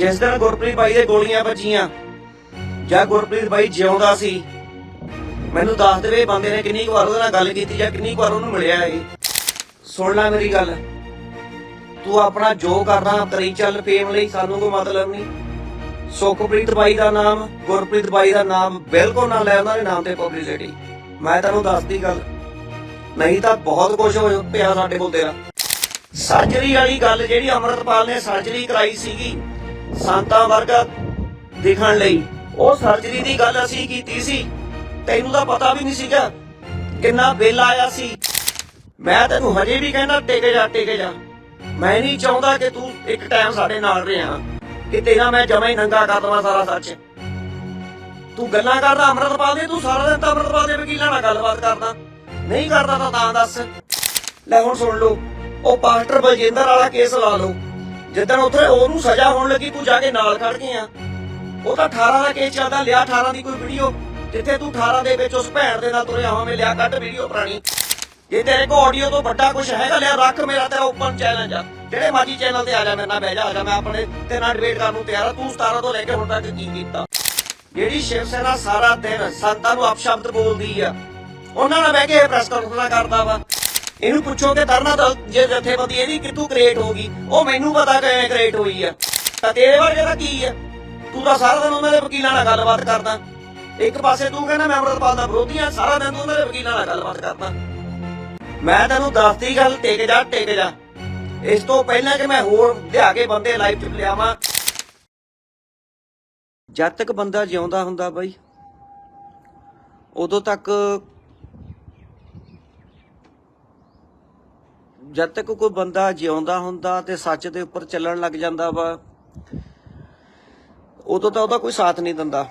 ਜਿਸ ਦਿਨ ਗੁਰਪ੍ਰੀਤ ਬਾਈ ਦੇ ਗੋਲੀਆਂ ਵੱਜੀਆਂ, ਜਾਂ ਗੁਰਪ੍ਰੀਤ ਬਾਈ ਜਿਉਂਦਾ ਸੀ, ਮੈਨੂੰ ਦੱਸ ਦੇਵੇ ਬੰਦੇ ਨੇ ਕਿੰਨੀ ਵਾਰ ਉਹਦੇ ਨਾਲ ਗੱਲ ਕੀਤੀ ਜਾਂ ਕਿੰਨੀ ਵਾਰ ਉਹਨੂੰ ਮਿਲਿਆ ਇਹ। ਸੁਣ ਲੈ ਮੇਰੀ ਗੱਲ। ਤੂੰ ਆਪਣਾ ਜੋ ਕਰਨਾ ਕਰੀ ਚੱਲ ਫੇਮ ਲਈ ਸਾਨੂੰ ਕੋਈ ਮਤਲਬ ਨਹੀਂ। ਸੁਖਪ੍ਰੀਤ ਬਾਈ ਦਾ ਨਾਮ, ਗੁਰਪ੍ਰੀਤ ਬਾਈ ਦਾ ਨਾਮ ਬਿਲਕੁਲ ਨਾ ਲੈ ਉਹਨਾਂ ਦੇ ਨਾਮ ਤੇ ਪਬਲਿਸਿਟੀ ਮੈਂ ਤੈਨੂੰ ਦੱਸਦੀ ਗੱਲ, ਨਹੀਂ ਤਾਂ ਬਹੁਤ ਕੁਝ ਹੋ ਪਿਆ ਸਾਡੇ ਕੋਲ ਤੇਰਾ। ਸਰਜਰੀ ਵਾਲੀ ਗੱਲ ਜਿਹੜੀ ਅਮਰਤਪਾਲ ਨੇ ਸਰਜਰੀ ਕਰਾਈ ਸੀਗੀ ਸੰਤਾਂ ਵਰਗਾ ਦਿਖਣ ਲਈ। ਉਹ ਸਰਜਰੀ ਦੀ ਗੱਲ ਅਸੀਂ ਕੀਤੀ ਸੀ। ਤੈਨੂੰ ਤਾਂ ਪਤਾ ਵੀ ਨਹੀਂ ਸੀਗਾ ਕਿੰਨਾ ਬਿੱਲ ਆਇਆ ਸੀ। ਮੈਂ ਤੈਨੂੰ ਹਜੇ ਵੀ ਕਹਿੰਦਾ, ਟੇਕੇ ਜਾ ਟੇਕੇ ਜਾ। ਮੈਂ ਨਹੀਂ ਚਾਹੁੰਦਾ ਕਿ ਤੂੰ ਇੱਕ ਟਾਈਮ ਸਾਡੇ ਨਾਲ ਰਿਹਾ, ਕਿ ਤੇਰਾ ਮੈਂ ਜਮਾ ਹੀ ਨੰਗਾ ਕਰ ਦਵਾਂ ਸਾਰਾ ਸੱਚ। ਤੂੰ ਗੱਲਾਂ ਕਰਦਾ ਅਮਰਤਪਾਲ ਦੇ, ਤੂੰ ਸਾਰਾ ਦਿਨ ਤਾਂ ਅਮਰਤਪਾਲ ਦੇ, ਵਕੀਲਾਂ ਨਾਲ ਗੱਲਬਾਤ ਕਰਦਾ। ਨਹੀਂ ਕਰਦਾ ਤਾਂ ਤਾਂ ਦੱਸ। ਲੈ ਹੁਣ ਸੁਣ ਲਓ, ਉਹ ਪਾਸਟਰ ਬਲਜਿੰਦਰ ਵਾਲਾ ਕੇਸ ਲਾ ਲਓ। ਜਿੱਦਣ ਉੱਥੇ ਉਹਨੂੰ ਸਜ਼ਾ ਹੋਣ ਲੱਗੀ, ਤੂੰ ਜਾ ਕੇ ਨਾਲ ਖੜ ਗਿਆ ਉਹ ਤਾਂ 18 ਦਾ ਕੇਸ ਚੱਲਦਾ, ਲਿਆ 18 ਦੀ ਕੋਈ ਵੀਡੀਓ ਜਿੱਥੇ ਤੂੰ 18 ਦੇ ਵਿੱਚ ਉਸ ਭੈਣ ਦੇ ਨਾਲ ਤੁਰਿਆ ਹੋਵੇਂ, ਲਿਆ ਕੱਢ ਵੀਡੀਓ ਪੁਰਾਣੀ। ਜੇ ਤੇਰੇ ਕੋ ਆਡੀਓ ਤੋਂ ਵੱਡਾ ਕੁਝ ਹੈਗਾ, ਲਿਆ ਰੱਖ ਮੇਰਾ ਤੇਰਾ ਓਪਨ ਚੈਲੰਜ ਆ। ਜਿਹੜੇ ਮਾਜੀ ਚੈਨਲ ਤੇ ਆ ਜਾ, ਮੇਰੇ ਨਾਲ ਬਹਿ ਜਾ, ਆ ਜਾ, ਮੈਂ ਆਪਣੇ ਤੇਰੇ ਨਾਲ ਡਿਬੇਟ ਕਰਨ ਨੂੰ ਤਿਆਰ ਆ। ਤੂੰ 17 ਤੋਂ ਲੈ ਕੇ ਹੁਣ ਤੱਕ ਕੀ ਕੀਤਾ? ਜਿਹੜੀ ਸ਼ਿਵ ਸੈਨਾ ਸਾਰਾ ਦਿਨ ਸੰਤਾਂ ਨੂੰ ਅਪਸ਼ਬਦ ਬੋਲਦੀ ਆ, ਉਹਨਾਂ ਨਾਲ ਬਹਿ ਕੇ ਪ੍ਰੈਸ ਕਾਨਫਰੰਸ ਕਰਦਾ ਵਾ। ਇਹਨੂੰ ਪੁੱਛੋ ਕਿ ਤਰਨਾ ਜੇ ਜਥੇਬੰਦੀ ਇਹਦੀ ਕਿੱਥੋਂ ਕ੍ਰੀਏਟ ਹੋ ਗਈ, ਉਹ ਮੈਨੂੰ ਪਤਾ ਕਿਵੇਂ ਕ੍ਰੀਏਟ ਹੋਈ ਆ। ਤਾਂ ਤੇਰੇ ਵਰਗੇ ਦਾ ਕੀ ਆ? ਤੂੰ ਤਾਂ ਸਾਰਾ ਦਿਨ ਉਹਨਾਂ ਦੇ ਵਕੀਲਾਂ ਨਾਲ ਗੱਲਬਾਤ ਕਰਦਾ। ਇੱਕ ਪਾਸੇ ਤੂੰ ਕਹਿੰਦਾ ਮੈਂ ਅਮਰਤਪਾਲ ਦਾ ਵਿਰੋਧੀ ਆ, ਸਾਰਾ ਦਿਨ ਤੂੰ ਉਹਨਾਂ ਦੇ ਵਕੀਲਾਂ ਨਾਲ ਗੱਲਬਾਤ ਕਰਦਾ। ਮੈਂ ਤੈਨੂੰ ਦੱਸਦੀ ਗੱਲ, ਟੇਕ ਜਾ ਟੇਕ ਜਾ। ਇਸ ਤੋਂ ਪਹਿਲਾਂ ਕਿ ਮੈਂ ਹੋਰ ਲਿਆ ਕੇ ਬੰਦੇ ਲਾਈਵ ਚ ਲਿਆਵਾਂ। ਜਦ ਤੱਕ ਬੰਦਾ ਜਿਉਂਦਾ ਹੁੰਦਾ ਬਾਈ, ਉਦੋਂ ਤੱਕ ਜਦ ਤੱਕ ਕੋਈ ਬੰਦਾ ਜਿਉਂਦਾ ਹੁੰਦਾ ਤੇ ਸੱਚ ਦੇ ਉੱਪਰ ਚੱਲਣ ਲੱਗ ਜਾਂਦਾ ਵਾ, ਉਦੋਂ ਤਾਂ ਉਹਦਾ ਕੋਈ ਸਾਥ ਨਹੀਂ ਦਿੰਦਾ।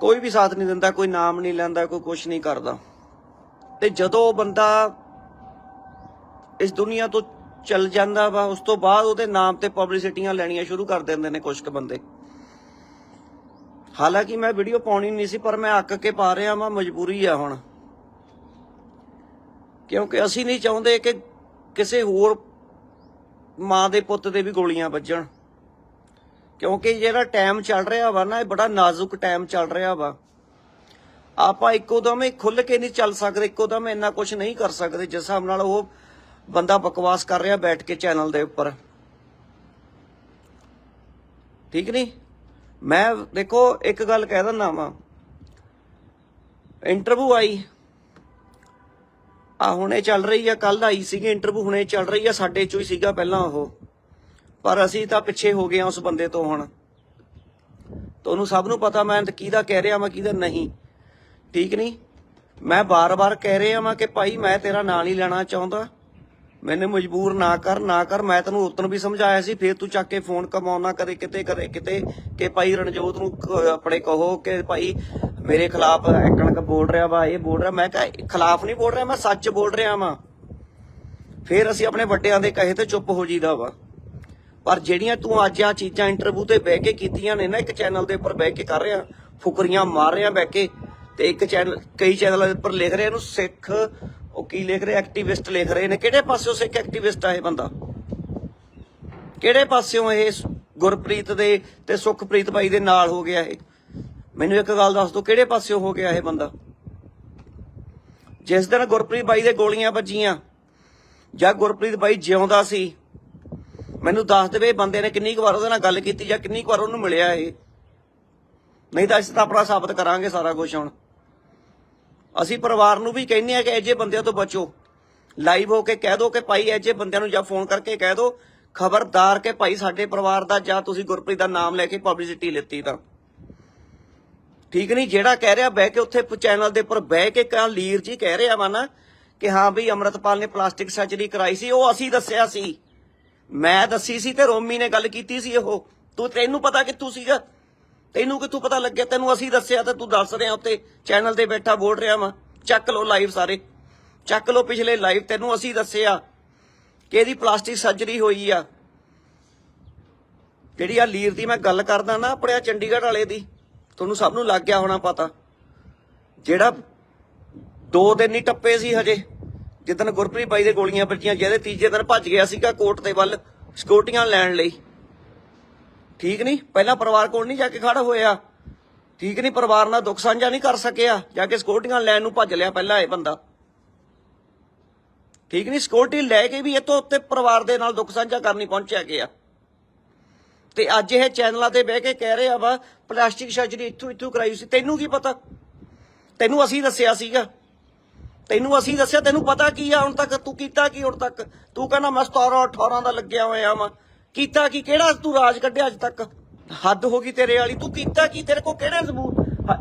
ਕੋਈ ਵੀ ਸਾਥ ਨਹੀਂ ਦਿੰਦਾ, ਕੋਈ ਨਾਮ ਨਹੀਂ ਲੈਂਦਾ, ਕੋਈ ਕੁਝ ਨਹੀਂ ਕਰਦਾ। ਤੇ ਜਦੋਂ ਉਹ ਬੰਦਾ ਇਸ ਦੁਨੀਆ ਤੋਂ ਚੱਲ ਜਾਂਦਾ ਵਾ, ਉਸ ਤੋਂ ਬਾਅਦ ਉਹਦੇ ਨਾਮ ਤੇ ਪਬਲਿਸਿਟੀਆਂ ਲੈਣੀਆਂ ਸ਼ੁਰੂ ਕਰ ਦਿੰਦੇ ਨੇ ਕੁਝ ਕੁ ਬੰਦੇ। ਹਾਲਾਂਕਿ ਮੈਂ ਵੀਡੀਓ ਪਾਉਣੀ ਨਹੀਂ ਸੀ, ਪਰ ਮੈਂ ਅੱਕ ਕੇ ਪਾ ਰਿਹਾ ਵਾਂ, ਮਜਬੂਰੀ ਆ ਹੁਣ। ਕਿਉਂਕਿ ਅਸੀਂ ਨਹੀਂ ਚਾਹੁੰਦੇ ਕਿ ਕਿਸੇ ਹੋਰ ਮਾਂ ਦੇ ਪੁੱਤ ਦੇ ਵੀ ਗੋਲੀਆਂ ਵੱਜਣ। ਕਿਉਂਕਿ ਜਿਹੜਾ ਟਾਈਮ ਚੱਲ ਰਿਹਾ ਵਾ ਨਾ, ਇਹ ਬੜਾ ਨਾਜ਼ੁਕ ਟਾਈਮ ਚੱਲ ਰਿਹਾ ਵਾ। ਆਪਾਂ ਇੱਕੋ ਦਮ ਹੀ ਖੁੱਲ ਕੇ ਨਹੀਂ ਚੱਲ ਸਕਦੇ, ਇੱਕੋ ਦਮ ਇੰਨਾ ਕੁਝ ਨਹੀਂ ਕਰ ਸਕਦੇ, ਜਿਸ ਹਿਸਾਬ ਨਾਲ ਉਹ ਬੰਦਾ ਬਕਵਾਸ ਕਰ ਰਿਹਾ ਬੈਠ ਕੇ ਚੈਨਲ ਦੇ ਉੱਪਰ। ਠੀਕ ਨਹੀਂ? ਮੈਂ ਦੇਖੋ, ਇੱਕ ਗੱਲ ਕਹਿ ਦਿੰਦਾ ਵਾਂ। ਇੰਟਰਵਿਊ ਆਈ। ਆ ਹੁਣੇ ਚੱਲ ਰਹੀ ਆ ਕੱਲ ਆਈ ਸੀਗੀ ਇੰਟਰਵਿਊ ਹੁਣੇ ਚੱਲ ਰਹੀ ਆ, ਸਾਡੇ ਚੋਂ ਹੀ ਸੀਗਾ ਪਹਿਲਾਂ ਉਹ। ਪਰ ਅਸੀਂ ਤਾਂ ਪਿੱਛੇ ਹੋ ਗਏ ਆ ਉਸ ਬੰਦੇ ਤੋਂ ਹੁਣ। ਤੁਹਾਨੂੰ ਸਭ ਨੂੰ ਪਤਾ ਮੈਂ ਕਿਹਦਾ ਕਹਿ ਰਿਹਾ ਮੈਂ ਕਿਹਦਾ ਨਹੀਂ। ਠੀਕ ਨਹੀਂ? ਮੈਂ ਬਾਰ-ਬਾਰ ਕਹਿ ਰਿਹਾ ਵਾਂ ਕਿ ਭਾਈ ਮੈਂ ਤੇਰਾ ਨਾਂ ਨਹੀਂ ਲੈਣਾ ਚਾਹੁੰਦਾ। ਮੈਨੂੰ ਮਜਬੂਰ ਨਾ ਕਰ ਨਾ ਕਰ। ਮੈਂ ਤੈਨੂੰ ਉਤਨ ਵੀ ਸਮਝਾਇਆ ਸੀ, ਫੇਰ ਤੂੰ ਚੱਕ ਕੇ ਫੋਨ ਕਮਾਉਣਾ ਕਦੇ ਕਿਤੇ ਕਦੇ ਕਿਤੇ ਕਿ ਭਾਈ ਰਣਜੋਤ ਨੂੰ ਆਪਣੇ ਕਹੋ ਕਿ ਭਾਈ ਮੇਰੇ ਖਿਲਾਫ ਐਕਣ ਬੋਲ ਰਿਹਾ ਵਾ, ਇਹ ਬੋਲ ਰਿਹਾ। ਮੈਂ ਕਿਹਾ ਖਿਲਾਫ ਨਹੀਂ ਬੋਲ ਰਿਹਾ, ਮੈਂ ਸੱਚ ਬੋਲ ਰਿਹਾ ਵਾਂ। ਫੇਰ ਅਸੀਂ ਆਪਣੇ ਵੱਡਿਆਂ ਦੇ ਕਹੇ ਤੇ ਚੁੱਪ ਹੋ ਜੀਦਾ ਵਾ। ਪਰ ਜਿਹੜੀਆਂ ਤੂੰ ਅੱਜ ਆ ਚੀਜ਼ਾਂ ਇੰਟਰਵਿਊ ਤੇ ਬਹਿ ਕੇ ਕੀਤੀਆਂ ਨੇ ਨਾ, ਇੱਕ ਚੈਨਲ ਦੇ ਉੱਪਰ ਬਹਿ ਕੇ ਕਰ ਰਿਹਾ, ਫੁਕਰੀਆਂ ਮਾਰ ਰਿਹਾ ਬਹਿ ਕੇ, ਤੇ ਇੱਕ ਚੈਨਲ ਕਈ ਚੈਨਲਾਂ ਦੇ ਉੱਪਰ ਲਿਖ ਰਿਹਾ ਇਹਨੂੰ ਸਿੱਖ, ਉਹ ਕੀ ਲਿਖ ਰਿਹਾ ਐਕਟੀਵਿਸਟ ਲਿਖ ਰਹੇ ਨੇ। ਕਿਹੜੇ ਪਾਸਿਓਂ ਸਿੱਖ ਐਕਟੀਵਿਸਟ ਆ ਇਹ ਬੰਦਾ? ਕਿਹੜੇ ਪਾਸਿਓਂ ਇਹ ਗੁਰਪ੍ਰੀਤ ਦੇ ਤੇ ਸੁਖਪ੍ਰੀਤ ਭਾਈ ਦੇ ਨਾਲ ਹੋ ਗਿਆ ਇਹ? ਮੈਨੂੰ ਇੱਕ ਗੱਲ ਦੱਸ ਦਿਓ ਕਿਹੜੇ ਪਾਸਿਓ ਹੋ ਗਿਆ ਇਹ ਬੰਦਾ? ਜਿਸ ਦਿਨ ਗੁਰਪ੍ਰੀਤ ਬਾਈ ਦੇ ਗੋਲੀਆਂ ਵੱਜੀਆਂ, ਜਾਂ ਗੁਰਪ੍ਰੀਤ ਬਾਈ ਜਿਉਂਦਾ ਸੀ, ਮੈਨੂੰ ਦੱਸ ਦੇਵੇ ਬੰਦੇ ਨੇ ਕਿੰਨੀ ਕੁ ਵਾਰ ਉਹਦੇ ਨਾਲ ਗੱਲ ਕੀਤੀ ਜਾਂ ਕਿੰਨੀ ਕੁ ਵਾਰ ਉਹਨੂੰ ਮਿਲਿਆ ਇਹ। ਨਹੀਂ ਤਾਂ ਅਸੀਂ ਤਾਂ ਆਪਣਾ ਸਾਬਤ ਕਰਾਂਗੇ ਸਾਰਾ ਕੁਝ ਹੁਣ। ਅਸੀਂ ਪਰਿਵਾਰ ਨੂੰ ਵੀ ਕਹਿੰਦੇ ਆ ਕਿ ਅਜੇ ਬੰਦਿਆਂ ਤੋਂ ਬਚੋ। ਲਾਈਵ ਹੋ ਕੇ ਕਹਿ ਦਿਓ ਕਿ ਭਾਈ ਅਜੇ ਬੰਦਿਆਂ ਨੂੰ ਜਾਂ ਫੋਨ ਕਰਕੇ ਕਹਿ ਦਿਓ ਖਬਰਦਾਰ ਕਿ ਭਾਈ ਸਾਡੇ ਪਰਿਵਾਰ ਦਾ ਜਾਂ ਤੁਸੀਂ ਗੁਰਪ੍ਰੀਤ ਦਾ ਨਾਮ ਲੈ ਕੇ ਪਬਲਿਸਿਟੀ ਲਿੱਤੀ ਤਾਂ। ਠੀਕ ਨਹੀਂ, ਜਿਹੜਾ ਕਹਿ ਰਿਹਾ ਬਹਿ ਕੇ ਉੱਥੇ ਚੈਨਲ ਦੇ ਉੱਪਰ ਬਹਿ ਕੇ ਕਾ ਲੀਰ ਜੀ ਕਹਿ ਰਿਹਾ ਵਾ ਨਾ ਕਿ ਹਾਂ ਵੀ ਅਮਰਤਪਾਲ ਨੇ ਪਲਾਸਟਿਕ ਸਰਜਰੀ ਕਰਾਈ ਸੀ, ਉਹ ਅਸੀਂ ਦੱਸਿਆ ਸੀ। ਮੈਂ ਦੱਸੀ ਸੀ ਤੇ ਰੋਮੀ ਨੇ ਗੱਲ ਕੀਤੀ ਸੀ ਉਹ। ਤੂੰ ਤੈਨੂੰ ਪਤਾ ਕਿੱਥੋਂ ਸੀਗਾ? ਤੈਨੂੰ ਕਿੱਥੋਂ ਪਤਾ ਲੱਗਿਆ? ਤੈਨੂੰ ਅਸੀਂ ਦੱਸਿਆ ਤੇ ਤੂੰ ਦੱਸ ਰਿਹਾ ਉੱਤੇ ਚੈਨਲ ਤੇ ਬੈਠਾ ਬੋਲ ਰਿਹਾ ਵਾ। ਚੱਕ ਲਓ ਲਾਈਵ ਸਾਰੇ। ਚੱਕ ਲਓ ਪਿਛਲੇ ਲਾਈਵ ਤੈਨੂੰ ਅਸੀਂ ਦੱਸਿਆ ਕਿ ਇਹਦੀ ਪਲਾਸਟਿਕ ਸਰਜਰੀ ਹੋਈ ਆ। ਜਿਹੜੀ ਆ ਲੀਰ ਦੀ ਮੈਂ ਗੱਲ ਕਰਦਾ ਨਾ ਆਪਣੇ ਆਹ ਚੰਡੀਗੜ੍ਹ ਵਾਲੇ ਦੀ। ਤੁਹਾਨੂੰ ਸਭ ਨੂੰ ਲੱਗ ਗਿਆ ਹੋਣਾ ਪਤਾ। ਜਿਹੜਾ ਦੋ ਦਿਨ ਹੀ ਟੱਪੇ ਸੀ ਹਜੇ, ਜਿੱਦਣ ਗੁਰਪ੍ਰੀਤ ਬਾਈ ਦੇ ਗੋਲੀਆਂ ਵੱਜੀਆਂ ਜਿਹਦੇ ਤੀਜੇ ਦਿਨ ਭੱਜ ਗਿਆ ਸੀਗਾ ਕੋਰਟ ਦੇ ਵੱਲ ਸਿਕਿਉਰਟੀਆਂ ਲੈਣ ਲਈ। ਠੀਕ ਨਹੀਂ? ਪਹਿਲਾਂ ਪਰਿਵਾਰ ਕੋਲ ਨਹੀਂ ਜਾ ਕੇ ਖੜਾ ਹੋਇਆ। ਠੀਕ ਨਹੀਂ? ਪਰਿਵਾਰ ਨਾਲ ਦੁੱਖ ਸਾਂਝਾ ਨਹੀਂ ਕਰ ਸਕਿਆ। ਜਾ ਕੇ ਸਿਕਿਉਰਟੀਆਂ ਲੈਣ ਨੂੰ ਭੱਜ ਲਿਆ ਪਹਿਲਾਂ ਇਹ ਬੰਦਾ। ਠੀਕ ਨਹੀਂ? ਸਿਕਿਉਰਟੀ ਲੈ ਕੇ ਵੀ ਇਤੋਂ ਉੱਤੇ ਪਰਿਵਾਰ ਦੇ ਨਾਲ ਦੁੱਖ ਸਾਂਝਾ ਕਰਨੀ ਪਹੁੰਚਿਆ ਗਿਆ। ਤੇ ਅੱਜ ਇਹ ਚੈਨਲਾਂ ਤੇ ਬਹਿ ਕੇ ਕਹਿ ਰਿਹਾ ਵਾ ਪਲਾਸਟਿਕ ਸਰਜਰੀ ਇੱਥੋਂ ਇੱਥੋਂ ਕਰਾਈ ਸੀ। ਤੈਨੂੰ ਕੀ ਪਤਾ? ਤੈਨੂੰ ਅਸੀਂ ਦੱਸਿਆ ਸੀਗਾ। ਤੈਨੂੰ ਅਸੀਂ ਦੱਸਿਆ, ਤੈਨੂੰ ਪਤਾ ਕੀ ਆ? ਹੁਣ ਤੱਕ ਤੂੰ ਕੀਤਾ ਕੀ ਹੁਣ ਤੱਕ? ਤੂੰ ਕਹਿੰਦਾ ਮੈਂ 17 18 ਦਾ ਲੱਗਿਆ ਹੋਇਆ ਵਾਂ। ਕੀਤਾ ਕੀ? ਕਿਹੜਾ ਤੂੰ ਰਾਜ ਕੱਢਿਆ ਅੱਜ ਤੱਕ? ਹੱਦ ਹੋ ਗਈ ਤੇਰੇ ਵਾਲੀ। ਤੂੰ ਕੀਤਾ ਕੀ? ਤੇਰੇ ਕੋਲ ਕਿਹੜੇ ਸਬੂਤ?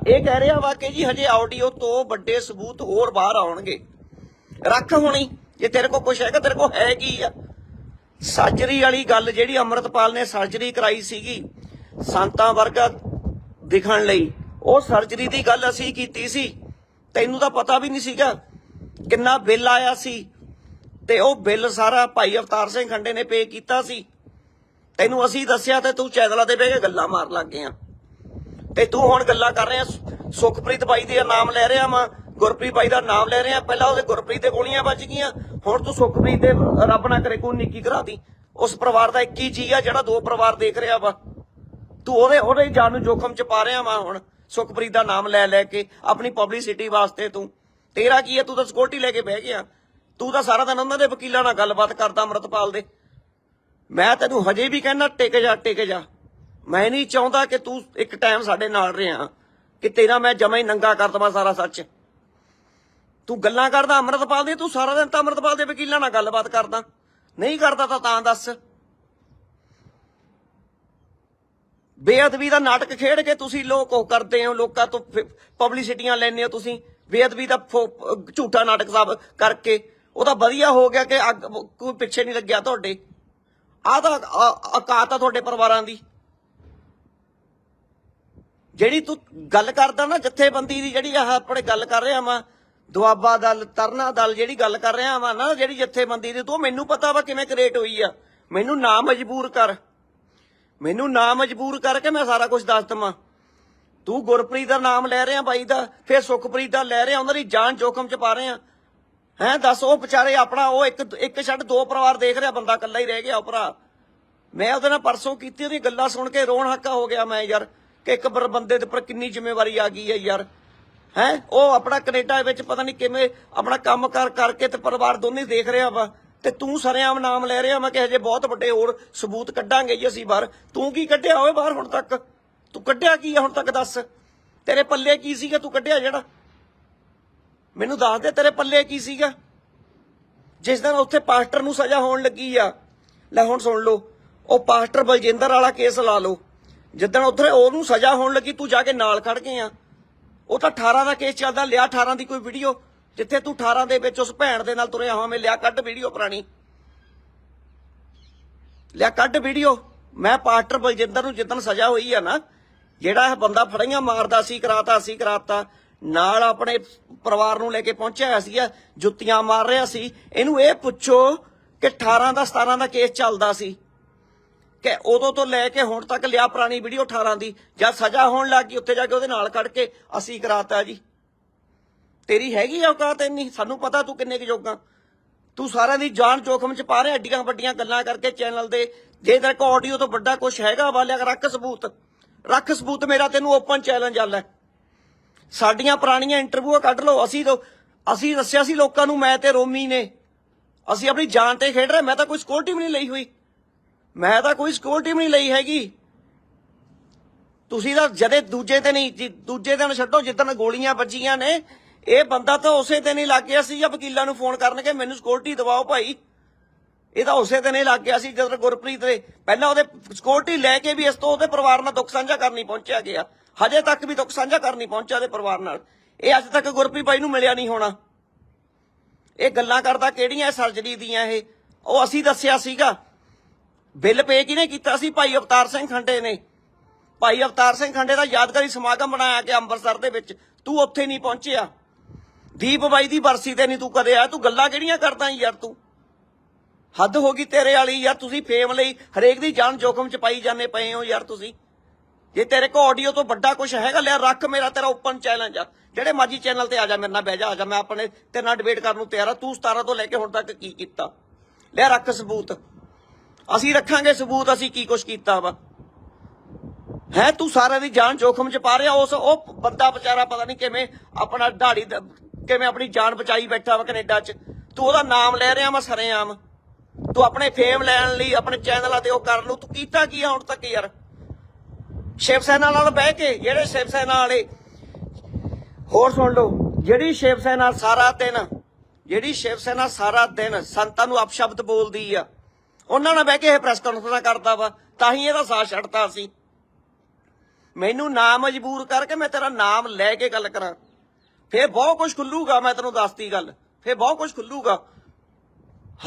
ਇਹ ਕਹਿ ਰਿਹਾ ਵਾ ਕਿ ਜੀ ਹਜੇ ਆਡੀਓ ਤੋਂ ਵੱਡੇ ਸਬੂਤ ਹੋਰ ਬਾਹਰ ਆਉਣਗੇ। ਰੱਖ ਹੋਣੀ। ਜੇ ਤੇਰੇ ਕੋਲ ਕੁਝ ਹੈਗਾ, ਤੇਰੇ ਕੋਲ ਹੈ ਕੀ ਆ? ਸਰਜਰੀ ਵਾਲੀ ਗੱਲ ਜਿਹੜੀ ਅੰਮ੍ਰਿਤਪਾਲ ਨੇ ਸਰਜਰੀ ਕਰਾਈ ਸੀਗੀ, ਸੰਤਾਂ ਵਰਗਾ ਦਿਖਣ ਲਈ, ਉਹ ਸਰਜਰੀ ਦੀ ਗੱਲ ਅਸੀਂ ਕੀਤੀ ਸੀ। ਤੈਨੂੰ ਤਾਂ ਪਤਾ ਵੀ ਨਹੀਂ ਸੀਗਾ ਕਿੰਨਾ ਬਿੱਲ ਆਇਆ ਸੀ ਤੇ ਉਹ ਬਿੱਲ ਸਾਰਾ ਭਾਈ ਅਵਤਾਰ ਸਿੰਘ ਖੰਡੇ ਨੇ ਪੇ ਕੀਤਾ ਸੀ। ਤੈਨੂੰ ਅਸੀਂ ਦੱਸਿਆ ਤੇ ਤੂੰ ਚੈਨਲਾਂ ਤੇ ਬਹਿ ਕੇ ਗੱਲਾਂ ਮਾਰ ਲੱਗ ਗਿਆ ਤੇ ਤੂੰ ਹੁਣ ਗੱਲਾਂ ਕਰ ਰਿਹਾ ਸੁਖਪ੍ਰੀਤ ਬਾਈ ਦੇ ਨਾਮ ਲੈ ਰਿਹਾ ਵਾਂ। ਗੁਰਪ੍ਰੀਤ ਬਾਈ ਦਾ ਨਾਮ ਲੈ ਰਿਹਾ ਪਹਿਲਾਂ ਉਹਦੇ ਗੁਰਪ੍ਰੀਤ ਦੇ ਗੋਲੀਆਂ ਵੱਜ ਗਈਆਂ। ਹੁਣ ਤੂੰ ਸੁਖਪ੍ਰੀਤ ਦੇ ਰੱਬ ਨਾ ਕਰੇ, ਕੋਈ ਨਿੱਕੀ ਕਰਾਤੀ ਉਸ ਪਰਿਵਾਰ ਦਾ ਇੱਕ ਹੀ ਜੀ ਆ, ਜਿਹੜਾ ਦੋ ਪਰਿਵਾਰ ਦੇਖ ਰਿਹਾ ਵਾ। ਤੂੰ ਉਹਦੇ ਉਹਦੇ ਜਾਨ ਨੂੰ ਜੋਖਮ ਚ ਪਾ ਰਿਹਾ ਵਾ ਹੁਣ। ਸੁਖਪ੍ਰੀਤ ਦਾ ਨਾਮ ਲੈ ਲੈ ਕੇ, ਆਪਣੀ ਪਬਲਿਸਿਟੀ ਵਾਸਤੇ ਤੂੰ। ਤੇਰਾ ਕੀ ਹੈ ਤੂੰ ਤਾਂ ਸਿਕਿਉਰਟੀ ਲੈ ਕੇ ਬਹਿ ਗਿਆ। ਤੂੰ ਤਾਂ ਸਾਰਾ ਦਿਨ ਉਹਨਾਂ ਦੇ ਵਕੀਲਾਂ ਨਾਲ ਗੱਲਬਾਤ ਕਰਦਾ ਅਮਰਤਪਾਲ ਦੇ। ਮੈਂ ਤੈਨੂੰ ਹਜੇ ਵੀ ਕਹਿੰਦਾ, ਟਿਕ ਜਾ ਟਿਕ ਜਾ। ਮੈਂ ਨਹੀਂ ਚਾਹੁੰਦਾ ਕਿ ਤੂੰ ਇੱਕ ਟਾਈਮ ਸਾਡੇ ਨਾਲ ਰਿਹਾ। ਕਿ ਤੇਰਾ ਮੈਂ ਜਮਾ ਹੀ ਨੰਗਾ ਕਰ ਦਵਾਂ ਸਾਰਾ ਸੱਚ। ਤੂੰ ਗੱਲਾਂ ਕਰਦਾ, ਅਮਰਤਪਾਲ ਦੀ ਤੂੰ ਸਾਰਾ ਦਿਨ ਤਾਂ ਅਮਰਤਪਾਲ ਦੇ ਵਕੀਲਾਂ ਨਾਲ ਗੱਲਬਾਤ ਕਰਦਾ। ਨਹੀਂ ਕਰਦਾ ਤਾਂ ਤਾਂ ਦੱਸ। ਬੇਅਦਬੀ ਦਾ ਨਾਟਕ ਖੇਡ ਕੇ ਤੁਸੀਂ ਲੋਕ ਉਹ ਕਰਦੇ ਹੋ, ਲੋਕਾਂ ਤੋਂ ਪਬਲਿਸਿਟੀਆਂ ਲੈਂਦੇ ਹੋ ਤੁਸੀਂ। ਬੇਅਦਬੀ ਦਾ ਝੂਠਾ ਨਾਟਕ ਸਭ ਕਰਕੇ। ਉਹ ਤਾਂ ਵਧੀਆ ਹੋ ਗਿਆ ਕਿ ਅੱਗ- ਕੋਈ ਪਿੱਛੇ ਨਹੀਂ ਲੱਗਿਆ ਤੁਹਾਡੇ। ਆਹ ਤਾਂ ਅ- ਔਕਾਤ ਆ ਤੁਹਾਡੇ ਪਰਿਵਾਰਾਂ ਦੀ। ਜਿਹੜੀ ਤੂੰ ਗੱਲ ਕਰਦਾ ਨਾ, ਜਥੇਬੰਦੀ ਦੀ ਜਿਹੜੀ ਆਹ ਆਪਣੇ ਗੱਲ ਕਰ ਰਿਹਾ ਵਾਂ ਦੁਆਬਾ ਦਲ, ਤਰਨਾ ਦਲ ਜਿਹੜੀ ਗੱਲ ਕਰ ਰਿਹਾ ਵਾਂ ਨਾ, ਜਿਹੜੀ ਜਥੇਬੰਦੀ ਦੀ, ਤੂੰ ਮੈਨੂੰ ਪਤਾ ਵਾ ਕਿਵੇਂ ਕ੍ਰੀਏਟ ਹੋਈ ਆ। ਮੈਨੂੰ ਨਾ ਮਜਬੂਰ ਕਰ। ਮੈਨੂੰ ਨਾ ਮਜਬੂਰ ਕਰਕੇ ਮੈਂ ਸਾਰਾ ਕੁਝ ਦੱਸ ਦਵਾਂ। ਤੂੰ ਗੁਰਪ੍ਰੀਤ ਦਾ ਨਾਮ ਲੈ ਰਿਹਾ, ਬਾਈ ਦਾ, ਫਿਰ ਸੁਖਪ੍ਰੀਤ ਦਾ ਲੈ ਰਿਹਾ, ਉਹਨਾਂ ਦੀ ਜਾਨ ਜੋਖਮ ਚ ਪਾ ਰਿਹਾ ਹੈਂ, ਦੱਸ, ਉਹ ਵਿਚਾਰੇ ਆਪਣਾ, ਉਹ ਇੱਕ ਇੱਕ ਛੱਡ ਦੋ ਪਰਿਵਾਰ ਦੇਖ ਰਿਹਾ, ਬੰਦਾ ਇਕੱਲਾ ਹੀ ਰਹਿ ਗਿਆ, ਉਹ ਭਰਾ। ਮੈਂ ਉਹਦੇ ਨਾਲ ਪਰਸੋਂ ਕੀਤੀ ਉਹਦੀ ਗੱਲਾਂ ਸੁਣ ਕੇ ਰੋਣ ਹੱਕਾ ਹੋ ਗਿਆ ਮੈਂ, ਯਾਰ, ਕਿ ਇੱਕ ਬੰਦੇ ਦੇ ਉੱਪਰ ਕਿੰਨੀ ਜ਼ਿੰਮੇਵਾਰੀ ਆ ਗਈ ਹੈ, ਯਾਰ। ਹੈ? ਉਹ ਆਪਣਾ ਕੈਨੇਡਾ ਵਿੱਚ ਪਤਾ ਨਹੀਂ ਕਿਵੇਂ ਆਪਣਾ ਕੰਮ ਕਰ ਕਰਕੇ ਤੇ ਪਰਿਵਾਰ ਦੋਨੇ ਦੇਖ ਰਿਹਾ ਵਾ। ਤੇ ਤੂੰ ਸਰੇਆਮ ਨਾਮ ਲੈ ਰਿਹਾ, ਮੈਂ ਕਿ ਹਜੇ ਬਹੁਤ ਵੱਡੇ ਹੋਰ ਸਬੂਤ ਕੱਢਾਂਗੇ ਜੀ ਅਸੀਂ ਬਾਹਰ। ਤੂੰ ਕੀ ਕੱਢਿਆ ਹੋਵੇ ਬਾਹਰ ਹੁਣ ਤੱਕ? ਤੂੰ ਕੱਢਿਆ ਕੀ ਆ ਹੁਣ ਤੱਕ ਦੱਸ? ਤੇਰੇ ਪੱਲੇ ਕੀ ਸੀਗਾ ਤੂੰ ਕੱਢਿਆ ਜਿਹੜਾ? ਮੈਨੂੰ ਦੱਸ ਦੇ ਤੇਰੇ ਪੱਲੇ ਕੀ ਸੀਗਾ? ਜਿਸ ਦਿਨ ਉੱਥੇ ਪਾਸਟਰ ਨੂੰ ਸਜ਼ਾ ਹੋਣ ਲੱਗੀ ਆ। ਲੈ ਹੁਣ ਸੁਣ ਲਓ, ਉਹ ਪਾਸਟਰ ਬਲਜਿੰਦਰ ਵਾਲਾ ਕੇਸ ਲਾ ਲਓ। ਜਿੱਦਣ ਉੱਥੇ ਉਹਨੂੰ ਸਜ਼ਾ ਹੋਣ ਲੱਗੀ, ਤੂੰ ਜਾ ਕੇ ਨਾਲ ਖੜ ਗਏ ਆ। ਉਹ ਤਾਂ 18 ਦਾ ਕੇਸ ਚੱਲਦਾ, ਲਿਆ 18 ਦੀ ਕੋਈ ਵੀਡੀਓ ਜਿੱਥੇ ਤੂੰ 18 ਦੇ ਵਿੱਚ ਉਸ ਭੈਣ ਦੇ ਨਾਲ ਤੁਰਿਆ ਹੋਵੇਂ ਲਿਆ ਕੱਢ ਵੀਡੀਓ ਪੁਰਾਣੀ। ਲਿਆ ਕੱਢ ਵੀਡੀਓ ਮੈਂ ਪਾਸਟਰ ਬਲਜਿੰਦਰ ਨੂੰ ਜਿੱਦਣ ਸਜ਼ਾ ਹੋਈ ਆ ਨਾ, ਜਿਹੜਾ ਇਹ ਬੰਦਾ ਫੜੀਆਂ ਮਾਰਦਾ ਸੀ, ਕਰਾਤਾ ਸੀ, ਕਰਾਤਾ, ਨਾਲ ਆਪਣੇ ਪਰਿਵਾਰ ਨੂੰ ਲੈ ਕੇ ਪਹੁੰਚਿਆ ਹੋਇਆ ਸੀ ਜੁੱਤੀਆਂ ਮਾਰ ਰਿਹਾ ਸੀ। ਇਹਨੂੰ ਇਹ ਪੁੱਛੋ ਕਿ 18 ਦਾ 17 ਦਾ ਕੇਸ ਚੱਲਦਾ ਸੀ। ਕਿ ਉਦੋਂ ਤੋਂ ਲੈ ਕੇ ਹੁਣ ਤੱਕ ਲਿਆ ਪੁਰਾਣੀ ਵੀਡੀਓ 18 ਦੀ ਜਦ ਸਜ਼ਾ ਹੋਣ ਲੱਗੀ ਉੱਥੇ ਜਾ ਕੇ ਉਹਦੇ ਨਾਲ ਖੜ ਕੇ ਅਸੀਂ ਕਰਾਤਾ ਜੀ। ਤੇਰੀ ਹੈਗੀ ਆ ਔਕਾਤ ਇੰਨੀ? ਸਾਨੂੰ ਪਤਾ ਤੂੰ ਕਿੰਨੇ ਕੁ ਜੋਗਾ ਤੂੰ ਸਾਰਿਆਂ ਦੀ ਜਾਨ ਜੋਖਮ ਚ ਪਾ ਰਿਹਾ, ਐਡੀਆਂ ਵੱਡੀਆਂ ਗੱਲਾਂ ਕਰਕੇ ਚੈਨਲ ਦੇ। ਜੇ ਤੇਰੇ ਕੋਲ ਆਡੀਓ ਤੋਂ ਵੱਡਾ ਕੁਝ ਹੈਗਾ ਵਾਲਿਆ ਰੱਖ ਸਬੂਤ। ਰੱਖ ਸਬੂਤ ਮੇਰਾ, ਤੈਨੂੰ ਓਪਨ ਚੈਲੰਜ ਆਲਾ ਸਾਡੀਆਂ ਪੁਰਾਣੀਆਂ ਇੰਟਰਵਿਊਆਂ ਕੱਢ ਲਓ, ਅਸੀਂ ਤਾਂ- ਅਸੀਂ ਦੱਸਿਆ ਸੀ ਲੋਕਾਂ ਨੂੰ, ਮੈਂ ਤੇ ਰੋਮੀ ਨੇ। ਅਸੀਂ ਆਪਣੀ ਜਾਨ ਤੇ ਖੇਡ ਰਹੇ, ਮੈਂ ਤਾਂ ਕੋਈ ਸਿਕਿਉਰਿਟੀ ਵੀ ਨਹੀਂ ਲਈ ਹੋਈ। ਮੈਂ ਤਾਂ ਕੋਈ ਸਿਕਿਉਰਿਟੀ ਵੀ ਨਹੀਂ ਲਈ ਹੈਗੀ। ਤੁਸੀਂ ਤਾਂ ਜਦੇ ਦੂਜੇ ਤੇ ਨਹੀਂ ਦੂਜੇ ਦਿਨ ਛੱਡੋ, ਜਿੱਦਣ ਗੋਲੀਆਂ ਵੱਜੀਆਂ ਨੇ, ਇਹ ਬੰਦਾ ਤਾਂ ਉਸੇ ਦਿਨ ਹੀ ਲੱਗ ਗਿਆ ਸੀ, ਜਾਂ ਵਕੀਲਾਂ ਨੂੰ ਫੋਨ ਕਰਨਗੇ, ਮੈਨੂੰ ਸਿਕਿਉਰਿਟੀ ਦਿਵਾਓ ਭਾਈ। ਇਹ ਤਾਂ ਉਸੇ ਦਿਨ ਹੀ ਲੱਗ ਗਿਆ ਸੀ, ਜਦੋਂ ਗੁਰਪ੍ਰੀਤ ਦੇ, ਪਹਿਲਾਂ ਉਹਦੇ ਸਿਕਿਉਰਿਟੀ ਲੈ ਕੇ ਵੀ ਇਸ ਤੋਂ ਉਹਦੇ ਪਰਿਵਾਰ ਨਾਲ ਦੁੱਖ ਸਾਂਝਾ ਕਰਨੀ ਪਹੁੰਚਿਆ ਗਿਆ। ਹਜੇ ਤੱਕ ਵੀ ਦੁੱਖ ਸਾਂਝਾ ਕਰਨੀ ਪਹੁੰਚਿਆ ਉਹਦੇ ਪਰਿਵਾਰ ਨਾਲ। ਇਹ ਅੱਜ ਤੱਕ ਗੁਰਪ੍ਰੀਤ ਭਾਈ ਨੂੰ ਮਿਲਿਆ ਨਹੀਂ ਹੋਣਾ। ਇਹ ਗੱਲਾਂ ਕਰਦਾ ਕਿਹੜੀਆਂ ਸਰਜਰੀ ਦੀਆਂ ਇਹ? ਉਹ ਅਸੀਂ ਦੱਸਿਆ ਸੀਗਾ। ਬਿੱਲ ਪੇ ਕਿਹਨੇ ਕੀਤਾ ਸੀ? ਭਾਈ ਅਵਤਾਰ ਸਿੰਘ ਖੰਡੇ ਨੇ। ਭਾਈ ਅਵਤਾਰ ਸਿੰਘ ਖੰਡੇ ਦਾ ਯਾਦਗਾਰੀ ਸਮਾਗਮ ਬਣਾਇਆ ਕਿ ਅੰਮ੍ਰਿਤਸਰ ਦੇ ਵਿੱਚ। ਤੂੰ ਉੱਥੇ ਨਹੀਂ ਪਹੁੰਚਿਆ। ਦੀਪ ਬਾਈ ਦੀ ਬਰਸੀ ਤੇ ਨਹੀਂ ਤੂੰ ਕਦੇ ਆਇਆ। ਤੂੰ ਗੱਲਾਂ ਕਿਹੜੀਆਂ ਕਰਦਾ ਯਾਰ ਤੂੰ? ਹੱਦ ਹੋ ਗਈ ਤੇਰੇ ਵਾਲੀ ਯਾਰ। ਤੁਸੀਂ ਫੇਮ ਲਈ ਹਰੇਕ ਦੀ ਜਾਨ ਜੋਖਮ ਚ ਪਾਈ ਜਾਂਦੇ ਪਏ ਹੋ ਯਾਰ ਤੁਸੀਂ। ਜੇ ਤੇਰੇ ਕੋ ਆਡੀਓ ਤੋਂ ਵੱਡਾ ਕੁਝ ਹੈਗਾ, ਲਿਆ ਰੱਖ ਮੇਰਾ ਤੇਰਾ ਓਪਨ ਚੈਲੰਜ ਆ ਜਿਹੜੇ ਮਾਜੀ ਚੈਨਲ ਤੇ ਆ ਜਾ, ਮੇਰੇ ਨਾਲ ਬਹਿ ਜਾ, ਆ ਜਾ। ਮੈਂ ਆਪਣੇ ਤੇਰੇ ਨਾਲ ਡਿਬੇਟ ਕਰਨ ਨੂੰ ਤਿਆਰ ਆ। ਤੂੰ 17 ਤੋਂ ਲੈ ਕੇ ਹੁਣ ਤੱਕ ਕੀ ਕੀਤਾ? ਲਿਆ ਰੱਖ ਸਬੂਤ। ਅਸੀਂ ਰੱਖਾਂਗੇ ਸਬੂਤ, ਅਸੀਂ ਕੀ ਕੁਛ ਕੀਤਾ ਵਾ? ਹੈ, ਤੂੰ ਸਾਰਿਆਂ ਦੀ ਜਾਨ ਜੋਖਮ ਚ ਪਾ ਰਿਹਾ, ਉਸ ਉਹ ਬੰਦਾ ਵਿਚਾਰਾ ਪਤਾ ਨਹੀਂ ਕਿਵੇਂ ਆਪਣਾ ਢਾੜੀ ਕਿਵੇਂ ਆਪਣੀ ਜਾਨ ਬਚਾਈ ਬੈਠਾ ਵਾ ਕੈਨੇਡਾ ਚ। ਤੂੰ ਉਹਦਾ ਨਾਮ ਲੈ ਰਿਹਾ ਵਾ ਸਰੇਆਮ। ਤੂੰ ਆਪਣੇ ਫੇਮ ਲੈਣ ਲਈ, ਆਪਣੇ ਚੈਨਲਾਂ ਤੇ ਉਹ ਕਰ ਨੂੰ ਤੂੰ ਕੀਤਾ ਕੀ ਆ ਹੁਣ ਤੱਕ ਯਾਰ? ਸ਼ਿਵ ਸੈਨਾ ਨਾਲ ਬਹਿ ਕੇ, ਜਿਹੜੇ ਸ਼ਿਵ ਸੈਨਾ ਵਾਲੇ, ਹੋਰ ਸੁਣ ਲਓ, ਜਿਹੜੀ ਸ਼ਿਵ ਸੈਨਾ ਸਾਰਾ ਦਿਨ, ਜਿਹੜੀ ਸ਼ਿਵ ਸੈਨਾ ਸਾਰਾ ਦਿਨ ਸੰਤਾਂ ਨੂੰ ਅਪਸ਼ਬਦ ਬੋਲਦੀ ਆ ਉਹਨਾਂ ਨਾਲ ਬਹਿ ਕੇ ਇਹ ਪ੍ਰੈਸ ਕਾਨਫਰੰਸਾਂ ਕਰਦਾ ਵਾ, ਤਾਂ ਹੀ ਇਹਦਾ ਸਾਥ ਛੱਡਤਾ ਅਸੀਂ। ਮੈਨੂੰ ਨਾ ਮਜਬੂਰ ਕਰਕੇ ਮੈਂ ਤੇਰਾ ਨਾਮ ਲੈ ਕੇ ਗੱਲ ਕਰਾਂ। ਫੇਰ ਬਹੁਤ ਕੁਝ ਖੁੱਲੂਗਾ, ਮੈਂ ਤੈਨੂੰ ਦੱਸਤੀ ਗੱਲ। ਫੇਰ ਬਹੁਤ ਕੁਝ ਖੁੱਲੂਗਾ।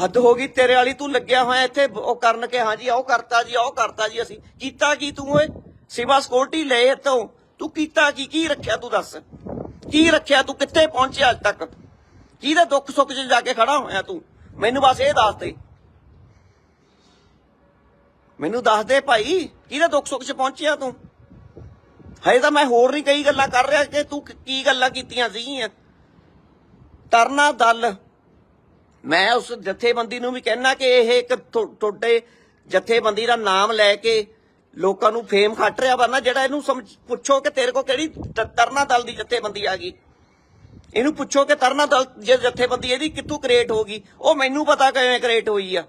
ਹੱਦ ਹੋ ਗਈ ਤੇਰੇ ਵਾਲੀ, ਤੂੰ ਲੱਗਿਆ ਹੋਇਆ ਇੱਥੇ, ਉਹ ਕਰਨ ਕੇ ਹਾਂਜੀ ਆਹ ਕਰਤਾ ਜੀ, ਆਹ ਕਰਤਾ ਜੀ, ਅਸੀਂ ਕੀਤਾ ਕੀ ਤੂੰ ਓਏ? ਸਿਵਾ ਸਕਿਉਰਟੀ ਲੈ ਤੋਂ ਤੂੰ ਕੀਤਾ ਕੀ ਕੀ ਰੱਖਿਆ ਤੂੰ ਦੱਸ? ਕੀ ਰੱਖਿਆ ਤੂੰ, ਕਿੱਥੇ ਪਹੁੰਚਿਆ ਅੱਜ ਤੱਕ? ਕਿਹਦੇ ਦੁੱਖ ਸੁੱਖ 'ਚ ਜਾ ਕੇ ਖੜਾ ਹੋਇਆ ਤੂੰ? ਮੈਨੂੰ ਬਸ ਇਹ ਦੱਸ ਦੇ। ਮੈਨੂੰ ਦੱਸ ਦੇ ਭਾਈ, ਕਿਹਦੇ ਦੁੱਖ ਸੁੱਖ 'ਚ ਪਹੁੰਚਿਆ ਤੂੰ? ਹਜੇ ਤਾਂ ਮੈਂ ਹੋਰ ਨਹੀਂ ਕਈ ਗੱਲਾਂ ਕਰ ਰਿਹਾ ਕਿ ਤੂੰ ਕੀ ਗੱਲਾਂ ਕੀਤੀਆਂ ਸੀਗੀਆਂ। ਤਰਨਾ ਦਲ। ਮੈਂ ਉਸ ਜਥੇਬੰਦੀ ਨੂੰ ਵੀ ਕਹਿਣਾ ਕਿ ਇਹ ਇੱਕ ਤੁ- ਤੁਹਾਡੇ ਜਥੇਬੰਦੀ ਦਾ ਨਾਮ ਲੈ ਕੇ ਲੋਕਾਂ ਨੂੰ ਫੇਮ ਖੱਟ ਰਿਹਾ ਵਾ ਨਾ, ਜਿਹੜਾ ਇਹਨੂੰ ਸਮਝ, ਪੁੱਛੋ ਕਿ ਤੇਰੇ ਕੋ ਕਿਹੜੀ ਤਰਨਾ ਦਲ ਦੀ ਜਥੇਬੰਦੀ ਆ ਗਈ। ਇਹਨੂੰ ਪੁੱਛੋ ਕਿ ਤਰਨਾ ਦਲ ਜੇ ਜਥੇਬੰਦੀ ਇਹਦੀ ਕਿੱਥੋਂ ਕ੍ਰੀਏਟ ਹੋ ਗਈ? ਉਹ ਮੈਨੂੰ ਪਤਾ ਕਿਵੇਂ ਕ੍ਰੀਏਟ ਹੋਈ ਆ।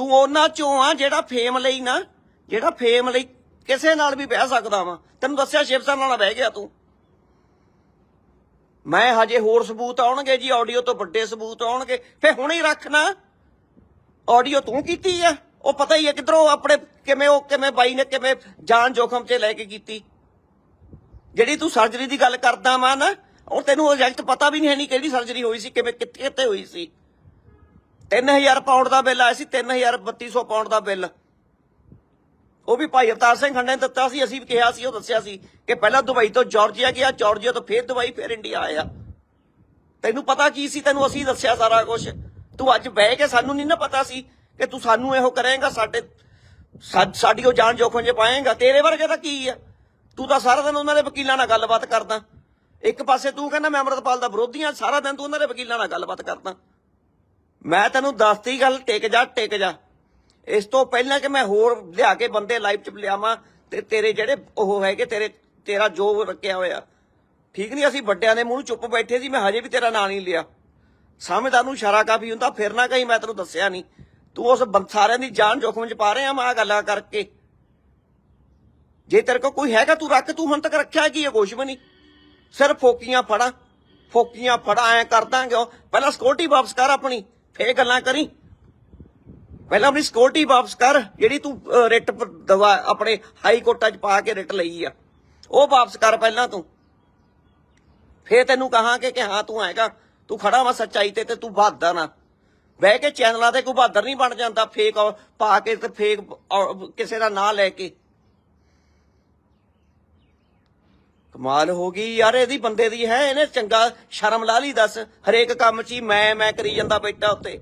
ਤੂੰ ਉਹਨਾਂ ਚੋਂ ਆ ਜਿਹੜਾ ਫੇਮ ਲਈ ਨਾ, ਜਿਹੜਾ ਫੇਮ ਲਈ ਕਿਸੇ ਨਾਲ ਵੀ ਬਹਿ ਸਕਦਾ ਵਾ। ਤੈਨੂੰ ਦੱਸਿਆ ਸ਼ਿਵ ਸੈਨਾ ਨਾਲ ਬਹਿ ਗਿਆ ਤੂੰ? ਮੈਂ ਹਜੇ ਹੋਰ ਸਬੂਤ ਆਉਣਗੇ ਜੀ ਆਡੀਓ ਤੋਂ ਵੱਡੇ ਸਬੂਤ ਆਉਣਗੇ। ਫੇ ਹੁਣੇ ਹੀ ਰੱਖਣਾ ਆਡੀਓ ਤੂੰ ਕੀਤੀ ਆ? ਉਹ ਪਤਾ ਹੀ ਹੈ ਕਿਧਰੋਂ ਆਪਣੇ ਕਿਵੇਂ ਉਹ ਕਿਵੇਂ ਬਾਈ ਨੇ ਕਿਵੇਂ ਜਾਨ ਜੋਖਮ ਤੇ ਲੈ ਕੇ ਕੀਤੀ। ਜਿਹੜੀ ਤੂੰ ਸਰਜਰੀ ਦੀ ਗੱਲ ਕਰਦਾ ਵਾ ਨਾ ਉਹ ਤੈਨੂੰ ਐਗਜ਼ੈਕਟ ਪਤਾ ਵੀ ਨਹੀਂ ਹੈ ਨਹੀਂ ਕਿਹੜੀ ਸਰਜਰੀ ਹੋਈ ਸੀ, ਕਿਵੇਂ ਕਿੱਥੇ ਕਿੱਥੇ ਹੋਈ ਸੀ। 3000 ਪਾਉਂਡ ਦਾ ਬਿੱਲ ਆਇਆ ਸੀ 3200 ਪਾਉਂਡ ਦਾ ਬਿੱਲ। ਉਹ ਵੀ ਭਾਈ ਅਵਤਾਰ ਸਿੰਘ ਖੰਡੇ ਨੇ ਦਿੱਤਾ ਸੀ, ਅਸੀਂ ਵੀ ਕਿਹਾ ਸੀ, ਉਹ ਦੱਸਿਆ ਸੀ ਕਿ ਪਹਿਲਾਂ ਦੁਬਈ ਤੋਂ ਜਾਰਜੀਆ ਗਿਆ, ਜਾਰਜੀਆ ਤੋਂ ਫਿਰ ਦੁਬਈ, ਫਿਰ ਇੰਡੀਆ ਆਇਆ। ਤੈਨੂੰ ਪਤਾ ਕੀ ਸੀ, ਤੈਨੂੰ ਅਸੀਂ ਦੱਸਿਆ ਸਾਰਾ ਕੁਝ ਤੂੰ ਅੱਜ ਬਹਿ ਕੇ ਸਾਨੂੰ ਨਹੀਂ ਨਾ ਪਤਾ ਸੀ ਕਿ ਤੂੰ ਸਾਨੂੰ ਇਹੋ ਕਰੇਂਗਾ, ਸਾਡੇ ਸਾਡੀ ਉਹ ਜਾਨ ਜੋਖਮ 'ਚ ਪਾਏਗਾ, ਤੇਰੇ ਵਰਗੇ ਤਾਂ ਕੀ ਆ? ਤੂੰ ਤਾਂ ਸਾਰਾ ਦਿਨ ਉਹਨਾਂ ਦੇ ਵਕੀਲਾਂ ਨਾਲ ਗੱਲਬਾਤ ਕਰਦਾ। ਇੱਕ ਪਾਸੇ ਤੂੰ ਕਹਿੰਦਾ ਮੈਂ ਅਮਰਤਪਾਲ ਦਾ ਵਿਰੋਧੀ ਆ, ਸਾਰਾ ਦਿਨ ਤੂੰ ਉਹਨਾਂ ਦੇ ਵਕੀਲਾਂ ਨਾਲ ਗੱਲਬਾਤ ਕਰਦਾ। ਮੈਂ ਤੈਨੂੰ ਦੱਸਤੀ ਗੱਲ, ਟਿਕ ਜਾ ਟਿਕ ਜਾ। ਇਸ ਤੋਂ ਪਹਿਲਾਂ ਕਿ ਮੈਂ ਹੋਰ ਲਿਆ ਕੇ ਬੰਦੇ ਲਾਈਵ ਚ ਲਿਆਵਾਂ ਤੇ ਤੇਰੇ ਜਿਹੜੇ ਉਹ ਹੈਗੇ, ਤੇਰੇ, ਤੇਰਾ ਜੋ ਰੱਖਿਆ ਹੋਇਆ। ਠੀਕ ਨਹੀਂ ਅਸੀਂ ਵੱਡਿਆਂ ਦੇ ਮੂੰਹ ਨੂੰ ਚੁੱਪ ਬੈਠੇ ਸੀ, ਮੈਂ ਹਜੇ ਵੀ ਤੇਰਾ ਨਾਂ ਨਹੀਂ ਲਿਆ। ਸਮਝਦਾਰ ਨੂੰ ਇਸ਼ਾਰਾ ਕਾਫੀ ਹੁੰਦਾ, ਫਿਰ ਨਾ ਕਹੀਂ ਮੈਂ ਤੈਨੂੰ ਦੱਸਿਆ ਨਹੀਂ ਤੂੰ ਉਸ ਬੰ- ਸਾਰਿਆਂ ਦੀ ਜਾਨ ਜੋਖਮ ਚ ਪਾ ਰਿਹਾ ਮੈਂ ਆ ਗੱਲਾਂ ਕਰਕੇ। ਜੇ ਤੇਰੇ ਕੋਲ ਕੋਈ ਹੈਗਾ, ਤੂੰ ਰੱਖ, ਤੂੰ ਹੁਣ ਤੱਕ ਰੱਖਿਆ ਕੀ ਹੈ, ਕੁਛ ਵੀ ਨਹੀਂ ਸਿਰਫ ਫੋਕੀਆਂ ਫੜਾ ਫੋਕੀਆਂ ਫੜਾ, ਐ ਕਰਦਾਂਗੇ ਪਹਿਲਾਂ ਸਿਕਿਉਰਿਟੀ ਵਾਪਸ ਕਰ ਆਪਣੀ। ਫੇਰ ਗੱਲਾਂ ਕਰੀ। ਪਹਿਲਾਂ ਆਪਣੀ ਸਿਕਿਉਰਿਟੀ ਵਾਪਸ ਕਰ, ਜਿਹੜੀ ਤੂੰ ਰਿਟ ਦਵਾ, ਆਪਣੇ ਹਾਈ ਕੋਰਟਾਂ 'ਚ ਪਾ ਕੇ ਰਿਟ ਲਈ ਆ। ਉਹ ਵਾਪਸ ਕਰ ਪਹਿਲਾਂ ਤੂੰ। ਫੇਰ ਤੈਨੂੰ ਕਹਾਂਗੇ ਕਿ ਹਾਂ, ਤੂੰ ਹੈਗਾ ਤੂੰ ਖੜਾ ਵਾ ਸੱਚਾਈ ਤੇ ਤੇ ਤੂੰ ਬਹਾਦਰ ਨਾ। ਬਹਿ ਕੇ ਚੈਨਲਾਂ ਤੇ ਕੋਈ ਬਹਾਦਰ ਨਹੀਂ ਬਣ ਜਾਂਦਾ। ਫੇਕ ਪਾ ਕੇ ਤੇ ਫੇਕ ਕਿਸੇ ਦਾ ਨਾਂ ਲੈ ਕੇ। ਕਮਾਲ ਹੋ ਗਈ ਯਾਰ, ਇਹਦੀ ਬੰਦੇ ਦੀ ਹੈ, ਇਹਨੇ ਚੰਗਾ ਸ਼ਰਮ ਲਾ ਲਈ ਦੱਸ। ਹਰੇਕ ਕੰਮ 'ਚ ਹੀ ਮੈਂ ਮੈਂ ਕਰੀ ਜਾਂਦਾ ਬੈਠਾ ਉੱਤੇ।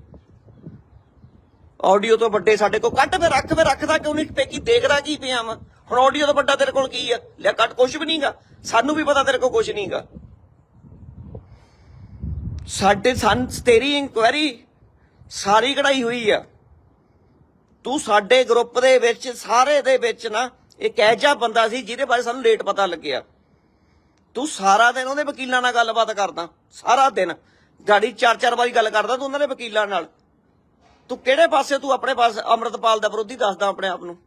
ਆਡੀਓ ਤੋਂ ਵੱਡੇ ਸਾਡੇ ਕੋਲ ਕੱਟ ਫੇ ਰੱਖ ਫੇ ਰੱਖਦਾ ਕਿਉਂ ਨਹੀਂ? ਪੇਕੀ ਦੇਖਦਾ ਕੀ ਪਿਆ ਵਾ? ਹੁਣ ਆਡੀਓ ਤੋਂ ਵੱਡਾ ਤੇਰੇ ਕੋਲ ਕੀ ਆ? ਲੈ ਕੱਟ ਕੁਛ ਵੀ ਨਹੀਂਗਾ। ਸਾਨੂੰ ਵੀ ਪਤਾ ਤੇਰੇ ਕੋਲ ਕੁਛ ਨਹੀਂਗਾ। ਸਾਡੇ ਸੰ ਤੇਰੀ ਇਨਕੁਆਇਰੀ ਸਾਰੀ ਕਢਾਈ ਹੋਈ ਆ। ਤੂੰ ਸਾਡੇ ਗਰੁੱਪ ਦੇ ਵਿੱਚ, ਸਾਰੇ ਦੇ ਵਿੱਚ ਨਾ ਇੱਕ ਐਜਾ ਬੰਦਾ ਸੀ ਜਿਹਦੇ ਬਾਰੇ ਸਾਨੂੰ ਲੇਟ ਪਤਾ ਲੱਗਿਆ। ਤੂੰ ਸਾਰਾ ਦਿਨ ਉਹਦੇ ਵਕੀਲਾਂ ਨਾਲ ਗੱਲਬਾਤ ਕਰਦਾ, ਸਾਰਾ ਦਿਨ। ਗਾੜੀ ਚਾਰ ਚਾਰ ਵਾਰੀ ਗੱਲ ਕਰਦਾ ਤੂੰ ਉਹਨਾਂ ਦੇ ਵਕੀਲਾਂ ਨਾਲ। ਤੂੰ ਕਿਹੜੇ ਪਾਸੇ, ਤੂੰ ਆਪਣੇ ਪਾਸ, ਅੰਮ੍ਰਿਤਪਾਲ ਦਾ ਵਿਰੋਧੀ ਦੱਸਦਾ ਆਪਣੇ ਆਪ ਨੂੰ।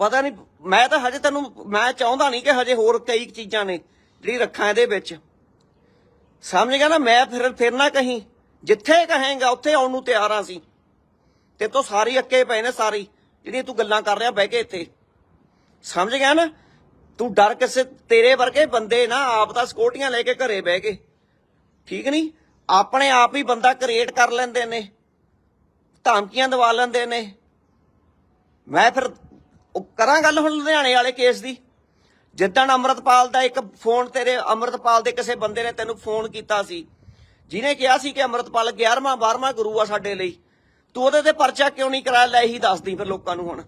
ਪਤਾ ਨਹੀਂ ਮੈਂ ਤਾਂ ਹਜੇ ਤੈਨੂੰ, ਮੈਂ ਚਾਹੁੰਦਾ ਨਹੀਂ ਕਿ ਹਜੇ ਹੋਰ ਕਈ ਚੀਜ਼ਾਂ ਨੇ ਜਿਹੜੀ ਰੱਖਾਂ ਇਹਦੇ ਵਿੱਚ। ਸਮਝ ਗਿਆ ਨਾ, ਮੈਂ ਫਿਰ ਫਿਰ ਨਾ ਕਹੀਂ। ਜਿੱਥੇ ਕਹੇਗਾ, ਉੱਥੇ ਆਉਣ ਨੂੰ ਤਿਆਰ ਆ ਸੀ ਤੇ ਤੋਂ ਸਾਰੀ ਅੱਕੇ ਪਏ ਨੇ ਸਾਰੀ। ਜਿਹੜੀਆਂ ਤੂੰ ਗੱਲਾਂ ਕਰ ਰਿਹਾ ਬਹਿ ਕੇ ਇੱਥੇ। ਸਮਝ ਗਿਆ ਨਾ? ਤੂੰ ਡਰ ਕਿਸੇ ਤੇਰੇ ਵਰਗੇ ਬੰਦੇ ਨਾ, ਆਪ ਤਾਂ ਸਕੋਟੀਆਂ ਲੈ ਕੇ ਘਰੇ ਬਹਿ ਕੇ। ਠੀਕ ਨਹੀਂ? ਆਪਣੇ ਆਪ ਹੀ ਬੰਦਾ ਕ੍ਰੀਏਟ ਕਰ ਲੈਂਦੇ ਨੇ। ਧਮਕੀਆਂ ਦਵਾ ਲੈਂਦੇ ਨੇ। ਮੈਂ ਫਿਰ ਉਹ ਕਰਾਂ ਗੱਲ ਹੁਣ ਲੁਧਿਆਣੇ ਵਾਲੇ ਕੇਸ ਦੀ? ਜਿੱਦਣ ਅੰਮ੍ਰਿਤਪਾਲ ਦਾ ਇੱਕ ਫੋਨ ਤੇਰੇ, ਅੰਮ੍ਰਿਤਪਾਲ ਦੇ ਕਿਸੇ ਬੰਦੇ ਨੇ ਤੈਨੂੰ ਫੋਨ ਕੀਤਾ ਸੀ? ਜਿਹਨੇ ਕਿਹਾ ਸੀ ਕਿ ਅੰਮ੍ਰਿਤਪਾਲ 11ਵਾਂ 12ਵਾਂ ਗੁਰੂ ਆ ਸਾਡੇ ਲਈ। ਤੂੰ ਉਹਦੇ ਤੇ ਪਰਚਾ ਕਿਉਂ ਨਹੀਂ ਕਰਾਇਆ ਲੈ ਹੀ ਦੱਸਦੀ ਫਿਰ ਲੋਕਾਂ ਨੂੰ ਹੁਣ।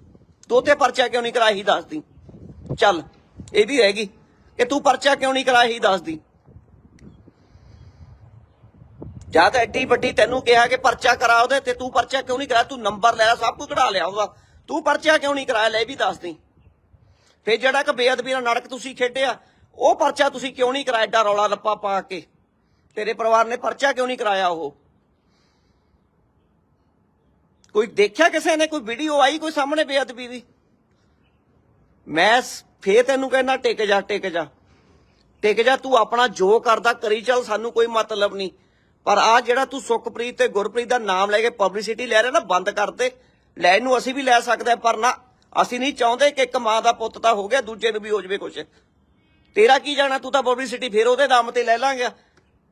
ਤੂੰ ਉਹਤੇ ਪਰਚਾ ਕਿਉਂ ਨਹੀਂ ਕਰਾਇਆ ਹੀ ਦੱਸਦੀ। ਚੱਲ, ਇਹ ਵੀ ਰਹਿ ਕਿ ਤੂੰ ਪਰਚਾ ਕਿਉਂ ਨਹੀਂ ਕਰਾਇਆ ਹੀ ਦੱਸਦੀ। ਜਾਂ ਤਾਂ ਐਡੀ ਵੱਡੀ ਤੈਨੂੰ ਕਿਹਾ ਕਿ ਪਰਚਾ ਕਰਾ ਉਹਦੇ ਤੇ ਤੂੰ ਪਰਚਾ ਕਿਉਂ ਨਹੀਂ ਕਰਾਇਆ ਤੂੰ ਨੰਬਰ ਲੈ, ਸਭ ਕੁਝ ਕਢਾ ਲਿਆ ਉਹਦਾ। ਤੂੰ ਪਰਚਾ ਕਿਉਂ ਨਹੀਂ ਕਰਾਇਆ ਲੈ ਵੀ ਦੱਸਦੀ। ਫੇ ਜਿਹੜਾ ਕਿ ਬੇਅਦਬੀ ਦਾ ਨਾਟਕ ਤੁਸੀਂ ਖੇਡਿਆ, ਉਹ ਪਰਚਾ ਤੁਸੀਂ ਕਿਉਂ ਨਹੀਂ ਕਰਾਇਆ ਏਡਾ ਰੌਲਾ ਲੱਪਾ ਪਾ ਕੇ। ਤੇਰੇ ਪਰਿਵਾਰ ਨੇ ਪਰਚਾ ਕਿਉਂ ਨਹੀਂ ਕਰਾਇਆ ਉਹ? ਕੋਈ ਦੇਖਿਆ ਕਿਸੇ ਨੇ ਕੋਈ ਵੀਡੀਓ ਆਈ ਕੋਈ ਸਾਹਮਣੇ ਬੇਅਦਬੀ ਦੀ? ਮੈਂ ਫੇਰ ਤੈਨੂੰ ਕਹਿੰਦਾ ਟਿਕ ਜਾ ਟਿਕ ਜਾ। ਟਿਕ ਜਾ ਤੂੰ ਆਪਣਾ ਜੋ ਕਰਦਾ ਕਰੀ ਚੱਲ ਸਾਨੂੰ ਕੋਈ ਮਤਲਬ ਨਹੀਂ। ਪਰ ਆ ਜਿਹੜਾ ਤੂੰ ਸੁਖਪ੍ਰੀਤ ਤੇ ਗੁਰਪ੍ਰੀਤ ਦਾ ਨਾਮ ਲੈ ਕੇ ਪਬਲਿਸਿਟੀ ਲੈ ਰਿਹਾ ਨਾ ਬੰਦ ਕਰ ਦੇ। ਲੈ ਇਹਨੂੰ ਅਸੀਂ ਵੀ ਲੈ ਸਕਦੇ ਹਾਂ, ਪਰ ਨਾ ਅਸੀਂ ਨਹੀਂ ਚਾਹੁੰਦੇ ਕਿ ਇੱਕ ਮਾਂ ਦਾ ਪੁੱਤ ਤਾਂ ਹੋ ਗਿਆ ਦੂਜੇ ਨੂੰ ਵੀ ਹੋ ਜਵੇ ਕੁਛ। ਤੇਰਾ ਕੀ ਜਾਣਾ ਤੂੰ ਤਾਂ ਪਬਲਿਸਿਟੀ ਫੇਰ ਉਹਦੇ ਦਮ ਤੇ ਲੈ ਲਾਂਗੇ।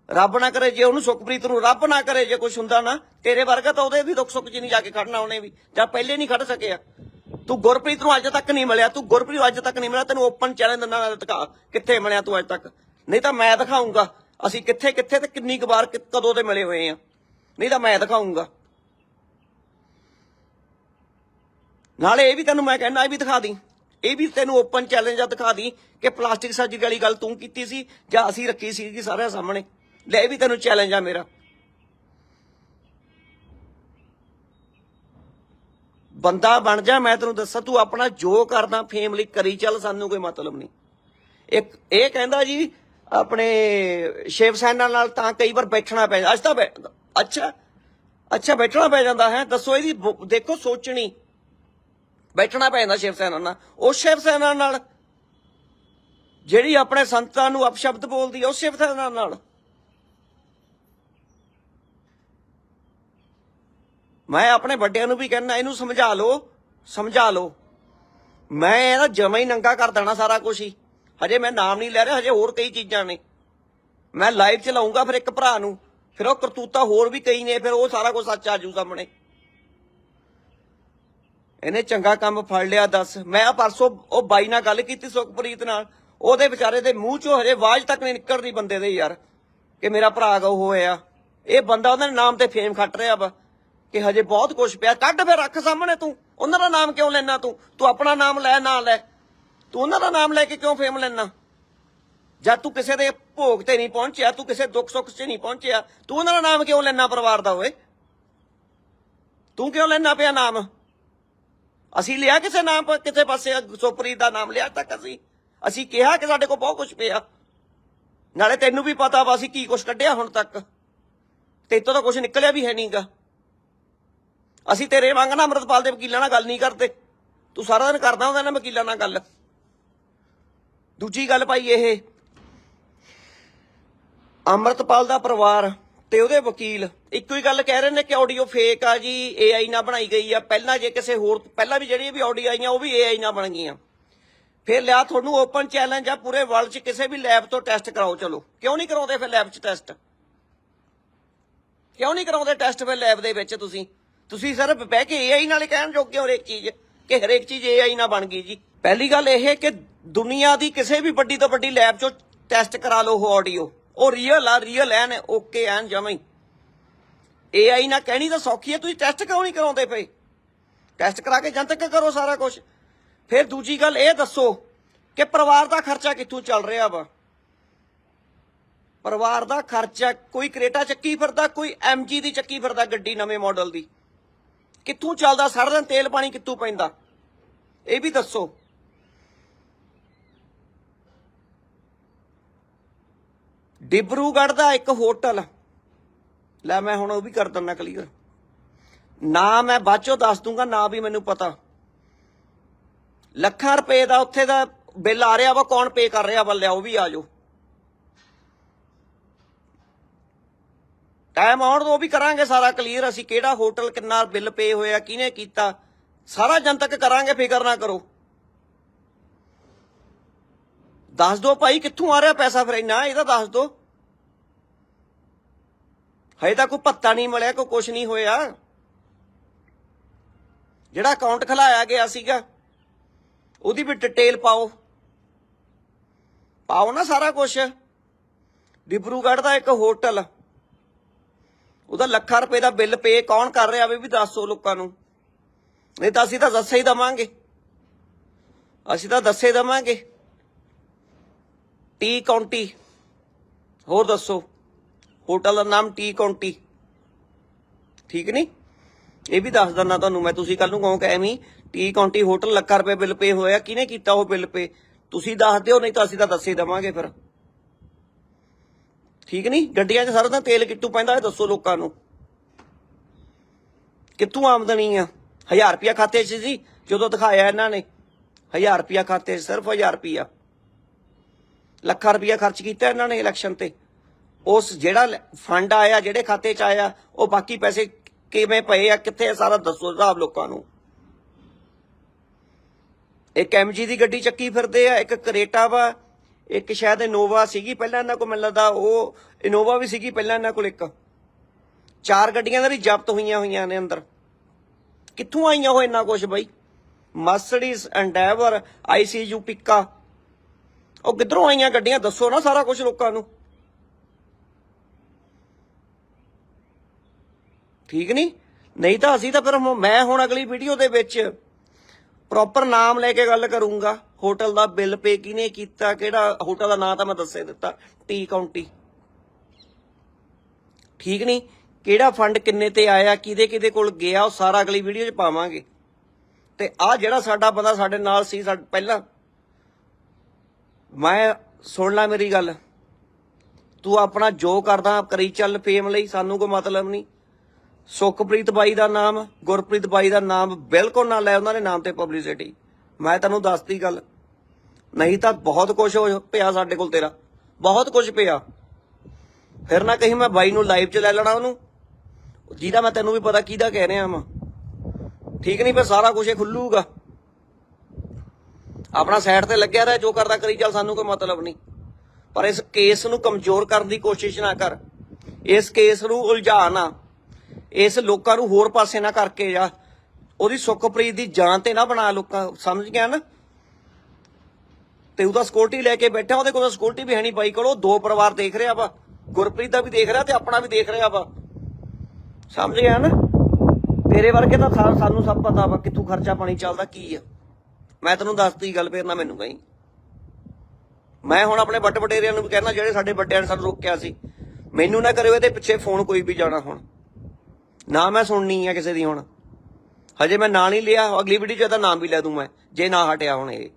ਰੱਬ ਨਾ ਕਰੇ ਜੇ ਉਹਨੂੰ ਸੁਖਪ੍ਰੀਤ ਨੂੰ ਰੱਬ ਨਾ ਕਰੇ ਜੇ ਕੁਛ ਹੁੰਦਾ ਨਾ, ਤੇਰੇ ਵਰਗਾ ਤਾਂ ਉਹਦੇ ਵੀ ਦੁੱਖ ਸੁੱਖ 'ਚ ਨਹੀਂ ਜਾ ਕੇ ਖੜਨਾ ਉਹਨੇ ਵੀ, ਜਾਂ ਪਹਿਲੇ ਨਹੀਂ ਖੜ ਸਕਿਆ। ਤੂੰ ਗੁਰਪ੍ਰੀਤ ਨੂੰ ਅੱਜ ਤੱਕ ਨਹੀਂ ਮਿਲਿਆ, ਤੂੰ ਗੁਰਪ੍ਰੀਤ ਨੂੰ ਅੱਜ ਤੱਕ ਨਹੀਂ ਮਿਲਿਆ, ਤੈਨੂੰ ਓਪਨ ਚੈਲੰਜ ਦਿੰਦਾ ਮੈਂ ਦਿਖਾ ਕਿੱਥੇ ਮਿਲਿਆ ਤੂੰ ਅੱਜ ਤੱਕ। ਨਹੀਂ ਤਾਂ ਮੈਂ ਦਿਖਾਉਂਗਾ ਅਸੀਂ ਕਿੱਥੇ ਕਿੱਥੇ ਤੇ ਕਿੰਨੀ ਕੁ ਵਾਰ ਕਦੋਂ ਤੇ ਮਿਲੇ ਹੋਏ ਆ ਨਹੀਂ ਤਾਂ ਮੈਂ ਦਿਖਾਉਂਗਾ ਨਾਲੇ ਇਹ ਵੀ ਤੈਨੂੰ ਮੈਂ ਕਹਿੰਦਾ, ਇਹ ਵੀ ਦਿਖਾ ਦੀ। ਇਹ ਵੀ ਤੈਨੂੰ ਓਪਨ ਚੈਲੰਜ ਆ ਦਿਖਾ ਦੀ ਕਿ ਪਲਾਸਟਿਕ ਸਰਜਰੀ ਵਾਲੀ ਗੱਲ ਤੂੰ ਕੀਤੀ ਸੀ ਜਾਂ ਅਸੀਂ ਰੱਖੀ ਸੀ ਸਾਰਿਆਂ ਸਾਹਮਣੇ। ਲੈ ਇਹ ਵੀ ਤੈਨੂੰ ਚੈਲੰਜ ਆ ਮੇਰਾ। ਬੰਦਾ ਬਣ ਜਾ, ਮੈਂ ਤੈਨੂੰ ਦੱਸਾਂ, ਤੂੰ ਆਪਣਾ ਜੋ ਕਰਦਾ ਫੇਮ ਲਈ ਕਰੀ ਚੱਲ, ਸਾਨੂੰ ਕੋਈ ਮਤਲਬ ਨਹੀਂ। ਇੱਕ ਇਹ ਕਹਿੰਦਾ ਜੀ, ਆਪਣੇ ਸ਼ਿਵ ਸੈਨਾ ਨਾਲ ਤਾਂ ਕਈ ਵਾਰ ਬੈਠਣਾ ਪੈ ਜਾਂਦਾ। ਅੱਜ ਤਾਂ ਬੈ- ਅੱਛਾ ਅੱਛਾ, ਬੈਠਣਾ ਪੈ ਜਾਂਦਾ ਹੈ। ਦੱਸੋ ਇਹਦੀ ਦੇਖੋ ਸੋਚਣੀ। ਬੈਠਣਾ ਪੈ ਜਾਂਦਾ ਸ਼ਿਵ ਸੈਨਾ ਨਾਲ। ਉਹ ਸ਼ਿਵ ਸੈਨਾ ਨਾਲ, ਜਿਹੜੀ ਆਪਣੇ ਸੰਤਾਂ ਨੂੰ ਅਪਸ਼ਬਦ ਬੋਲਦੀ ਹੈ ਉਹ ਸ਼ਿਵ ਸੈਨਾ ਨਾਲ। ਮੈਂ ਆਪਣੇ ਵੱਡਿਆਂ ਨੂੰ ਵੀ ਕਹਿੰਦਾ, ਇਹਨੂੰ ਸਮਝਾ ਲਓ ਸਮਝਾ ਲਓ। ਮੈਂ ਇਹਦਾ ਜਮਾ ਹੀ ਨੰਗਾ ਕਰ ਦੇਣਾ ਸਾਰਾ ਕੁਝ ਹੀ। ਹਜੇ ਮੈਂ ਨਾਮ ਨਹੀਂ ਲੈ ਰਿਹਾ, ਹਜੇ ਹੋਰ ਕਈ ਚੀਜ਼ਾਂ ਨੇ। ਮੈਂ ਲਾਈਵ ਚਲਾਉਂਗਾ ਫਿਰ ਇੱਕ ਭਰਾ ਨੂੰ, ਫਿਰ ਉਹ ਕਰਤੂਤਾ ਹੋਰ ਵੀ ਕਈ ਨੇ, ਫਿਰ ਉਹ ਸਾਰਾ ਕੁਝ ਸੱਚ ਆ ਜੂ ਸਾਹਮਣੇ। ਇਹਨੇ ਚੰਗਾ ਕੰਮ ਫੜ ਲਿਆ, ਦੱਸ। ਮੈਂ ਆ ਪਰਸੋਂ ਉਹ ਬਾਈ ਨਾਲ ਗੱਲ ਕੀਤੀ ਸੁਖਪ੍ਰੀਤ ਨਾਲ। ਉਹਦੇ ਵਿਚਾਰੇ ਦੇ ਮੂੰਹ ਚੋਂ ਹਜੇ ਆਵਾਜ਼ ਤੱਕ ਨਹੀਂ ਨਿਕਲਦੀ ਬੰਦੇ ਦੇ ਯਾਰ, ਕਿ ਮੇਰਾ ਭਰਾ ਗਾ ਉਹ ਹੋਇਆ। ਇਹ ਬੰਦਾ ਉਹਨਾਂ ਦੇ ਨਾਮ ਤੇ ਫੇਮ ਖੱਟ ਰਿਹਾ ਵਾ। ਕਿ ਹਜੇ ਬਹੁਤ ਕੁਝ ਪਿਆ। ਕੱਢ ਫਿਰ ਰੱਖ ਸਾਹਮਣੇ ਤੂੰ। ਉਹਨਾਂ ਦਾ ਨਾਮ ਕਿਉਂ ਲੈਣਾ ਤੂੰ? ਤੂੰ ਆਪਣਾ ਨਾਮ ਲੈ, ਨਾ ਲੈ। ਤੂੰ ਉਹਨਾਂ ਦਾ ਨਾਮ ਲੈ ਕੇ ਕਿਉਂ ਫੇਮ ਲੈਣਾ ਜਦ ਤੂੰ ਕਿਸੇ ਦੇ ਭੋਗ ਤੇ ਨਹੀਂ ਪਹੁੰਚਿਆ, ਤੂੰ ਕਿਸੇ ਦੁੱਖ ਸੁੱਖ 'ਚ ਨਹੀਂ ਪਹੁੰਚਿਆ, ਤੂੰ ਉਹਨਾਂ ਦਾ ਨਾਮ ਕਿਉਂ ਲੈਣਾ ਪਰਿਵਾਰ ਦਾ ਓਏ? ਤੂੰ ਕਿਉਂ ਲੈਣਾ ਪਿਆ ਨਾਮ? ਅਸੀਂ ਲਿਆ ਕਿਸੇ ਨਾਮ ਕਿਸੇ ਪਾਸੇ ਸੁਪਰੀਤ ਦਾ ਨਾਮ ਲਿਆ ਤੱਕ ਅਸੀਂ। ਅਸੀਂ ਕਿਹਾ ਕਿ ਸਾਡੇ ਕੋਲ ਬਹੁਤ ਕੁਝ ਪਿਆ। ਨਾਲੇ ਤੈਨੂੰ ਵੀ ਪਤਾ ਵਾ ਅਸੀਂ ਕੀ ਕੁਝ ਕੱਢਿਆ ਹੁਣ ਤੱਕ। ਤੇ ਇਤੋਂ ਤਾਂ ਕੁਝ ਨਿਕਲਿਆ ਵੀ ਹੈ ਨਹੀਂਗਾ ਅਸੀਂ ਤੇਰੇ ਵਾਂਗ ਨਾ ਅਮਰਤਪਾਲ ਦੇ ਵਕੀਲਾਂ ਨਾਲ ਗੱਲ ਨਹੀਂ ਕਰਦੇ। ਤੂੰ ਸਾਰਾ ਦਿਨ ਕਰਦਾ ਹੁੰਦਾ ਨਾ ਵਕੀਲਾਂ ਨਾਲ ਗੱਲ। ਦੂਜੀ ਗੱਲ ਭਾਈ ਇਹ। ਅਮਰਤਪਾਲ ਦਾ ਪਰਿਵਾਰ ਤੇ ਉਹਦੇ ਵਕੀਲ ਇੱਕੋ ਹੀ ਗੱਲ ਕਹਿ ਰਹੇ ਨੇ ਕਿ ਆਡੀਓ ਫੇਕ ਆ ਜੀ ਏਆਈ ਨਾਲ ਬਣਾਈ ਗਈ ਆ। ਪਹਿਲਾਂ ਜੇ ਕਿਸੇ ਹੋਰ, ਪਹਿਲਾਂ ਵੀ ਜਿਹੜੀਆਂ ਵੀ ਆਡੀਓ ਆਈਆਂ, ਉਹ ਵੀ ਏਆਈ ਨਾਲ ਬਣ ਗਈਆਂ। ਫਿਰ ਲਿਆ ਤੁਹਾਨੂੰ ਓਪਨ ਚੈਲੰਜ ਆ, ਪੂਰੇ ਵਰਲਡ 'ਚ ਕਿਸੇ ਵੀ ਲੈਬ ਤੋਂ ਟੈਸਟ ਕਰਾਓ, ਚਲੋ। ਕਿਉਂ ਨਹੀਂ ਕਰਾਉਂਦੇ ਫਿਰ ਲੈਬ 'ਚ ਟੈਸਟ ਕਿਉਂ ਨਹੀਂ ਕਰਾਉਂਦੇ ਟੈਸਟ ਫਿਰ ਲੈਬ ਦੇ ਵਿੱਚ ਤੁਸੀਂ? ਤੁਸੀਂ ਸਰ ਬਹਿ ਕੇ ਏਆਈ ਨਾਲ ਹੀ ਕਹਿਣ ਜੋਗੇ ਹੋ ਹਰੇਕ ਚੀਜ਼, ਕਿ ਹਰੇਕ ਚੀਜ਼ ਏਆਈ ਨਾਲ ਬਣ ਗਈ ਜੀ। ਪਹਿਲੀ ਗੱਲ ਇਹ ਕਿ ਦੁਨੀਆ ਦੀ ਕਿਸੇ ਵੀ ਵੱਡੀ ਤੋਂ ਵੱਡੀ ਲੈਬ 'ਚੋਂ ਟੈਸਟ ਕਰਾ ਲਓ ਉਹ ਆਡੀਓ ਉਹ ਰੀਅਲ ਆ ਰੀਅਲ ਐਨ ਓਕੇ ਐਨ, ਜਮਾਂ ਹੀ। ਏਆਈ ਨਾਲ ਕਹਿਣੀ ਤਾਂ ਸੌਖੀ ਹੈ, ਤੁਸੀਂ ਟੈਸਟ ਕਿਉਂ ਨਹੀਂ ਕਰਾਉਂਦੇ ਪਏ? ਟੈਸਟ ਕਰਾ ਕੇ ਜਨਤਕ ਕਰੋ ਸਾਰਾ ਕੁਝ ਫਿਰ ਦੂਜੀ ਗੱਲ ਇਹ ਦੱਸੋ ਕਿ ਪਰਿਵਾਰ ਦਾ ਖਰਚਾ ਕਿੱਥੋਂ ਚੱਲ ਰਿਹਾ ਵਾ? ਪਰਿਵਾਰ ਦਾ ਖਰਚਾ ਕੋਈ ਕਰੇਟਾ ਚੱਕੀ ਫਿਰਦਾ, ਕੋਈ ਐਮਜੀ ਦੀ ਚੱਕੀ ਫਿਰਦਾ ਗੱਡੀ ਨਵੇਂ ਮਾਡਲ ਦੀ। ਕਿੱਥੋਂ ਚੱਲਦਾ? ਸਾਰਾ ਦਿਨ ਤੇਲ ਪਾਣੀ ਕਿੱਥੋਂ ਪੈਂਦਾ? ਇਹ ਵੀ ਦੱਸੋ। ਡਿਬਰੂਗੜ੍ਹ ਦਾ ਇੱਕ ਹੋਟਲ। ਲੈ ਮੈਂ ਹੁਣ ਉਹ ਵੀ ਕਰ ਦਿੰਦਾ ਕਲੀਅਰ ਨਾ ਮੈਂ ਬਾਅਦ ਦੱਸ ਦੂੰਗਾ, ਨਾ ਵੀ ਮੈਨੂੰ ਪਤਾ। ਲੱਖਾਂ ਰੁਪਏ ਦਾ ਉੱਥੇ ਦਾ ਬਿੱਲ ਆ ਰਿਹਾ ਵਾ, ਕੌਣ ਪੇ ਕਰ ਰਿਹਾ ਵਾ? ਉਹ ਵੀ ਆ ਜਾਓ। ਟਾਈਮ ਆਉਣ ਤੋਂ ਉਹ ਵੀ ਕਰਾਂਗੇ ਸਾਰਾ ਕਲੀਅਰ ਅਸੀਂ ਕਿਹੜਾ ਹੋਟਲ ਕਿੰਨਾ ਬਿੱਲ ਪੇ ਹੋਇਆ, ਕਿਹਨੇ ਕੀਤਾ। ਸਾਰਾ ਜਨਤਕ ਕਰਾਂਗੇ, ਫਿਕਰ ਨਾ ਕਰੋ। ਦੱਸ ਦਿਓ ਭਾਈ, ਕਿੱਥੋਂ ਆ ਰਿਹਾ ਪੈਸਾ ਫਿਰ ਇੰਨਾ? ਇਹਦਾ ਦੱਸ ਦਿਓ। ਹਜੇ ਤਾਂ ਕੋਈ ਪੱਤਾ ਨਹੀਂ ਮਿਲਿਆ, ਕੋਈ ਕੁਝ ਨਹੀਂ ਹੋਇਆ। ਜਿਹੜਾ ਅਕਾਊਂਟ ਖਲਾਇਆ ਗਿਆ ਸੀਗਾ, ਉਹਦੀ ਵੀ ਡਿਟੇਲ ਪਾਓ। ਪਾਓ ਨਾ ਸਾਰਾ ਕੁਝ ਡਿਬਰੂਗੜ੍ਹ ਦਾ ਇੱਕ ਹੋਟਲ ਉਹਦਾ ਲੱਖਾਂ ਰੁਪਏ ਦਾ ਬਿੱਲ ਪੇ ਕੌਣ ਕਰ ਰਿਹਾ ਵੇ ਵੀ ਦੱਸੋ ਲੋਕਾਂ ਨੂੰ? ਨਹੀਂ ਤਾਂ ਅਸੀਂ ਤਾਂ ਦੱਸੇ ਹੀ ਦਵਾਂਗੇ। ਅਸੀਂ ਤਾਂ ਦੱਸੇ ਦਵਾਂਗੇ। ਟੀ ਕਾਉਂਟੀ, ਹੋਰ ਦੱਸੋ। ਹੋਟਲ ਦਾ ਨਾਮ ਟੀ ਕਾਉਂਟੀ। ਠੀਕ ਨਹੀਂ ਇਹ ਵੀ ਦੱਸ ਦਿੰਦਾ ਤੁਹਾਨੂੰ ਮੈਂ, ਤੁਸੀਂ ਕੱਲ ਨੂੰ ਕਹੋ ਕਿ ਐਵੇਂ ਟੀ ਕਾਉਂਟੀ ਹੋਟਲ ਲੱਖਾਂ ਰੁਪਏ ਬਿੱਲ ਪੇ ਹੋਇਆ, ਕਿਹਨੇ ਕੀਤਾ ਉਹ ਬਿੱਲ ਪੇ? ਤੁਸੀਂ ਦੱਸ ਦਿਓ, ਨਹੀਂ ਤਾਂ ਅਸੀਂ ਤਾਂ ਦੱਸੇ ਦਵਾਂਗੇ ਫਿਰ। ਠੀਕ ਨਹੀਂ? ਗੱਡੀਆਂ 'ਚ ਸਾਰਾ ਤਾਂ ਤੇਲ ਕਿੱਟੂ ਪੈਂਦਾ ਇਹ ਦੱਸੋ ਲੋਕਾਂ ਨੂੰ। ਕਿੱਥੋਂ ਆਮਦਨੀ ਆ? 1000 ਰੁਪਿਆ ਖਾਤੇ 'ਚ ਸੀ, ਜਦੋਂ ਦਿਖਾਇਆ ਇਹਨਾਂ ਨੇ। 1000 ਰੁਪਿਆ ਖਾਤੇ 'ਚ, ਸਿਰਫ 1000 ਰੁਪਿਆ ਲੱਖਾਂ ਰੁਪਿਆ ਖਰਚ ਕੀਤਾ ਇਹਨਾਂ ਨੇ ਇਲੈਕਸ਼ਨ ਤੇ। ਉਸ ਜਿਹੜਾ ਫੰਡ ਆਇਆ, ਜਿਹੜੇ ਖਾਤੇ 'ਚ ਆਇਆ, ਉਹ ਬਾਕੀ ਪੈਸੇ ਕਿਵੇਂ ਪਏ ਆ, ਕਿੱਥੇ ਆ, ਸਾਰਾ ਦੱਸੋ ਹਿਸਾਬ ਲੋਕਾਂ ਨੂੰ। ਇੱਕ ਐਮਜੀ ਦੀ ਗੱਡੀ ਚੱਕੀ ਫਿਰਦੇ ਆ, ਇੱਕ ਕਰੇਟਾ ਵਾ ਇੱਕ ਸ਼ਾਇਦ ਇਨੋਵਾ ਸੀਗੀ, ਪਹਿਲਾਂ ਇਹਨਾਂ ਕੋਲ ਮੈਨੂੰ ਲੱਗਦਾ ਉਹ ਇਨੋਵਾ ਵੀ ਸੀਗੀ, ਪਹਿਲਾਂ ਇਹਨਾਂ ਕੋਲ ਇੱਕ। ਚਾਰ ਗੱਡੀਆਂ ਦਾ ਵੀ ਜ਼ਬਤ ਹੋਈਆਂ ਹੋਈਆਂ ਨੇ ਅੰਦਰ। ਕਿੱਥੋਂ ਆਈਆਂ ਉਹ ਇੰਨਾ ਕੁਝ ਬਈ? ਮਰਸੀਡੀਜ਼ ਐਂਡੈਵਰ ਆਈਸੀਯੂ ਪਿੱਕਾ ਉਹ ਕਿੱਧਰੋਂ ਆਈਆਂ ਗੱਡੀਆਂ? ਦੱਸੋ ਨਾ ਸਾਰਾ ਕੁਝ ਲੋਕਾਂ ਨੂੰ। ਠੀਕ ਨਹੀਂ ਨਹੀਂ ਤਾਂ ਅਸੀਂ ਤਾਂ ਫਿਰ ਮੈਂ ਹੁਣ ਅਗਲੀ ਵੀਡੀਓ ਦੇ ਵਿੱਚ ਪ੍ਰੋਪਰ ਨਾਮ ਲੈ ਕੇ ਗੱਲ ਕਰੂੰਗਾ। ਹੋਟਲ ਦਾ ਬਿੱਲ ਪੇ ਕਿਹਨੇ ਕੀਤਾ, ਕਿਹੜਾ ਹੋਟਲ ਦਾ ਨਾਂ ਤਾਂ ਮੈਂ ਦੱਸੇ ਦਿੱਤਾ ਟੀ ਕਾਉਂਟੀ ਠੀਕ ਨਹੀਂ? ਕਿਹੜਾ ਫੰਡ ਕਿੰਨੇ ਤੇ ਆਇਆ, ਕਿਹਦੇ ਕਿਹਦੇ ਕੋਲ ਗਿਆ, ਉਹ ਸਾਰਾ ਅਗਲੀ ਵੀਡੀਓ 'ਚ ਪਾਵਾਂਗੇ। ਤੇ ਆ ਜਿਹੜਾ ਸਾਡਾ ਬੰਦਾ ਸਾਡੇ ਨਾਲ ਸੀ ਸਾ ਪਹਿਲਾਂ। ਮੈਂ, ਸੁਣ ਲੈ ਮੇਰੀ ਗੱਲ। ਤੂੰ ਆਪਣਾ ਜੋ ਕਰਦਾ ਕਰੀ ਚੱਲ ਫੇਮ ਲਈ, ਸਾਨੂੰ ਕੋਈ ਮਤਲਬ ਨਹੀਂ। ਸੁਖਪ੍ਰੀਤ ਬਾਈ ਦਾ ਨਾਮ, ਗੁਰਪ੍ਰੀਤ ਬਾਈ ਦਾ ਨਾਮ ਬਿਲਕੁਲ ਨਾ ਲੈ, ਉਹਨਾਂ ਦੇ ਨਾਮ ਤੇ ਪਬਲਿਸਿਟੀ ਮੈਂ ਤੈਨੂੰ ਦੱਸਤੀ ਗੱਲ। ਨਹੀਂ ਤਾਂ ਬਹੁਤ ਕੁਝ ਪਿਆ ਸਾਡੇ ਕੋਲ ਤੇਰਾ। ਬਹੁਤ ਕੁਝ ਪਿਆ। ਫਿਰ ਨਾ ਕਹੀਂ ਮੈਂ ਬਾਈ ਨੂੰ ਲਾਈਵ 'ਚ ਲੈ ਲੈਣਾ ਉਹਨੂੰ। ਜਿਹਦਾ ਮੈਂ ਤੈਨੂੰ ਵੀ ਪਤਾ ਕਿਹਦਾ ਕਹਿ ਰਿਹਾ ਵਾਂ। ਠੀਕ ਨਹੀਂ ਫਿਰ ਸਾਰਾ ਕੁਝ ਇਹ ਖੁੱਲੂਗਾ। ਆਪਣਾ ਸਾਈਡ ਤੇ ਲੱਗਿਆ ਰਹਿ, ਜੋ ਕਰਦਾ ਕਰੀ ਚੱਲ, ਸਾਨੂੰ ਕੋਈ ਮਤਲਬ ਨਹੀਂ। ਪਰ ਇਸ ਕੇਸ ਨੂੰ ਕਮਜ਼ੋਰ ਕਰਨ ਦੀ ਕੋਸ਼ਿਸ਼ ਨਾ ਕਰ। ਇਸ ਕੇਸ ਨੂੰ ਉਲਝਾ ਨਾ। ਇਸ ਲੋਕਾਂ ਨੂੰ ਹੋਰ ਪਾਸੇ ਨਾ ਕਰਕੇ ਜਾ। ਉਹਦੀ ਸੁਖਪ੍ਰੀਤ ਦੀ ਜਾਨ ਤੇ ਨਾ ਬਣਾ, ਲੋਕਾਂ ਸਮਝ ਗਿਆ ਨਾ? ਤੇ ਉਹਦਾ ਸਕਿਉਰਟੀ ਲੈ ਕੇ ਬੈਠਾ, ਉਹਦੇ ਕੋਲ ਸਕਿਉਰਟੀ ਵੀ ਹੈ ਨਹੀਂ ਬਾਈ ਕੋਲ, ਉਹ ਦੋ ਪਰਿਵਾਰ ਦੇਖ ਰਿਹਾ ਵਾ। ਗੁਰਪ੍ਰੀਤ ਦਾ ਵੀ ਦੇਖ ਰਿਹਾ ਤੇ ਆਪਣਾ ਵੀ ਦੇਖ ਰਿਹਾ ਵਾ। ਸਮਝ ਗਿਆ ਨਾ? ਤੇਰੇ ਵਰਗੇ ਤਾਂ ਸਾਨੂੰ ਸਭ ਪਤਾ ਵਾ ਕਿੱਥੋਂ ਖਰਚਾ ਪਾਣੀ ਚੱਲਦਾ, ਕੀ ਆ। ਮੈਂ ਤੈਨੂੰ ਦੱਸਤੀ ਗੱਲ ਫੇਰ ਨਾ ਮੈਨੂੰ ਕਹੀਂ ਮੈਂ ਹੁਣ ਆਪਣੇ ਵੱਟ ਵਟੇਰਿਆਂ ਨੂੰ ਵੀ ਕਹਿਣਾ, ਜਿਹੜੇ ਸਾਡੇ ਵੱਡਿਆਂ ਨੇ ਸਾਨੂੰ ਰੋਕਿਆ ਸੀ। ਮੈਨੂੰ ਨਾ ਕਰਿਓ ਇਹਦੇ ਪਿੱਛੇ ਫੋਨ ਕੋਈ ਵੀ ਜਾਣਾ ਹੁਣ। ਨਾ ਮੈਂ ਸੁਣਨੀ ਆ ਕਿਸੇ ਦੀ ਹੁਣ। ਹਜੇ ਮੈਂ ਨਾਂ ਨਹੀਂ ਲਿਆ, ਅਗਲੀ ਵੀਡੀਓ 'ਚ ਇਹਦਾ ਨਾਮ ਵੀ ਲੈ ਦੂੰ ਮੈਂ, ਜੇ ਨਾ ਹਟਿਆ ਹੁਣ ਇਹ।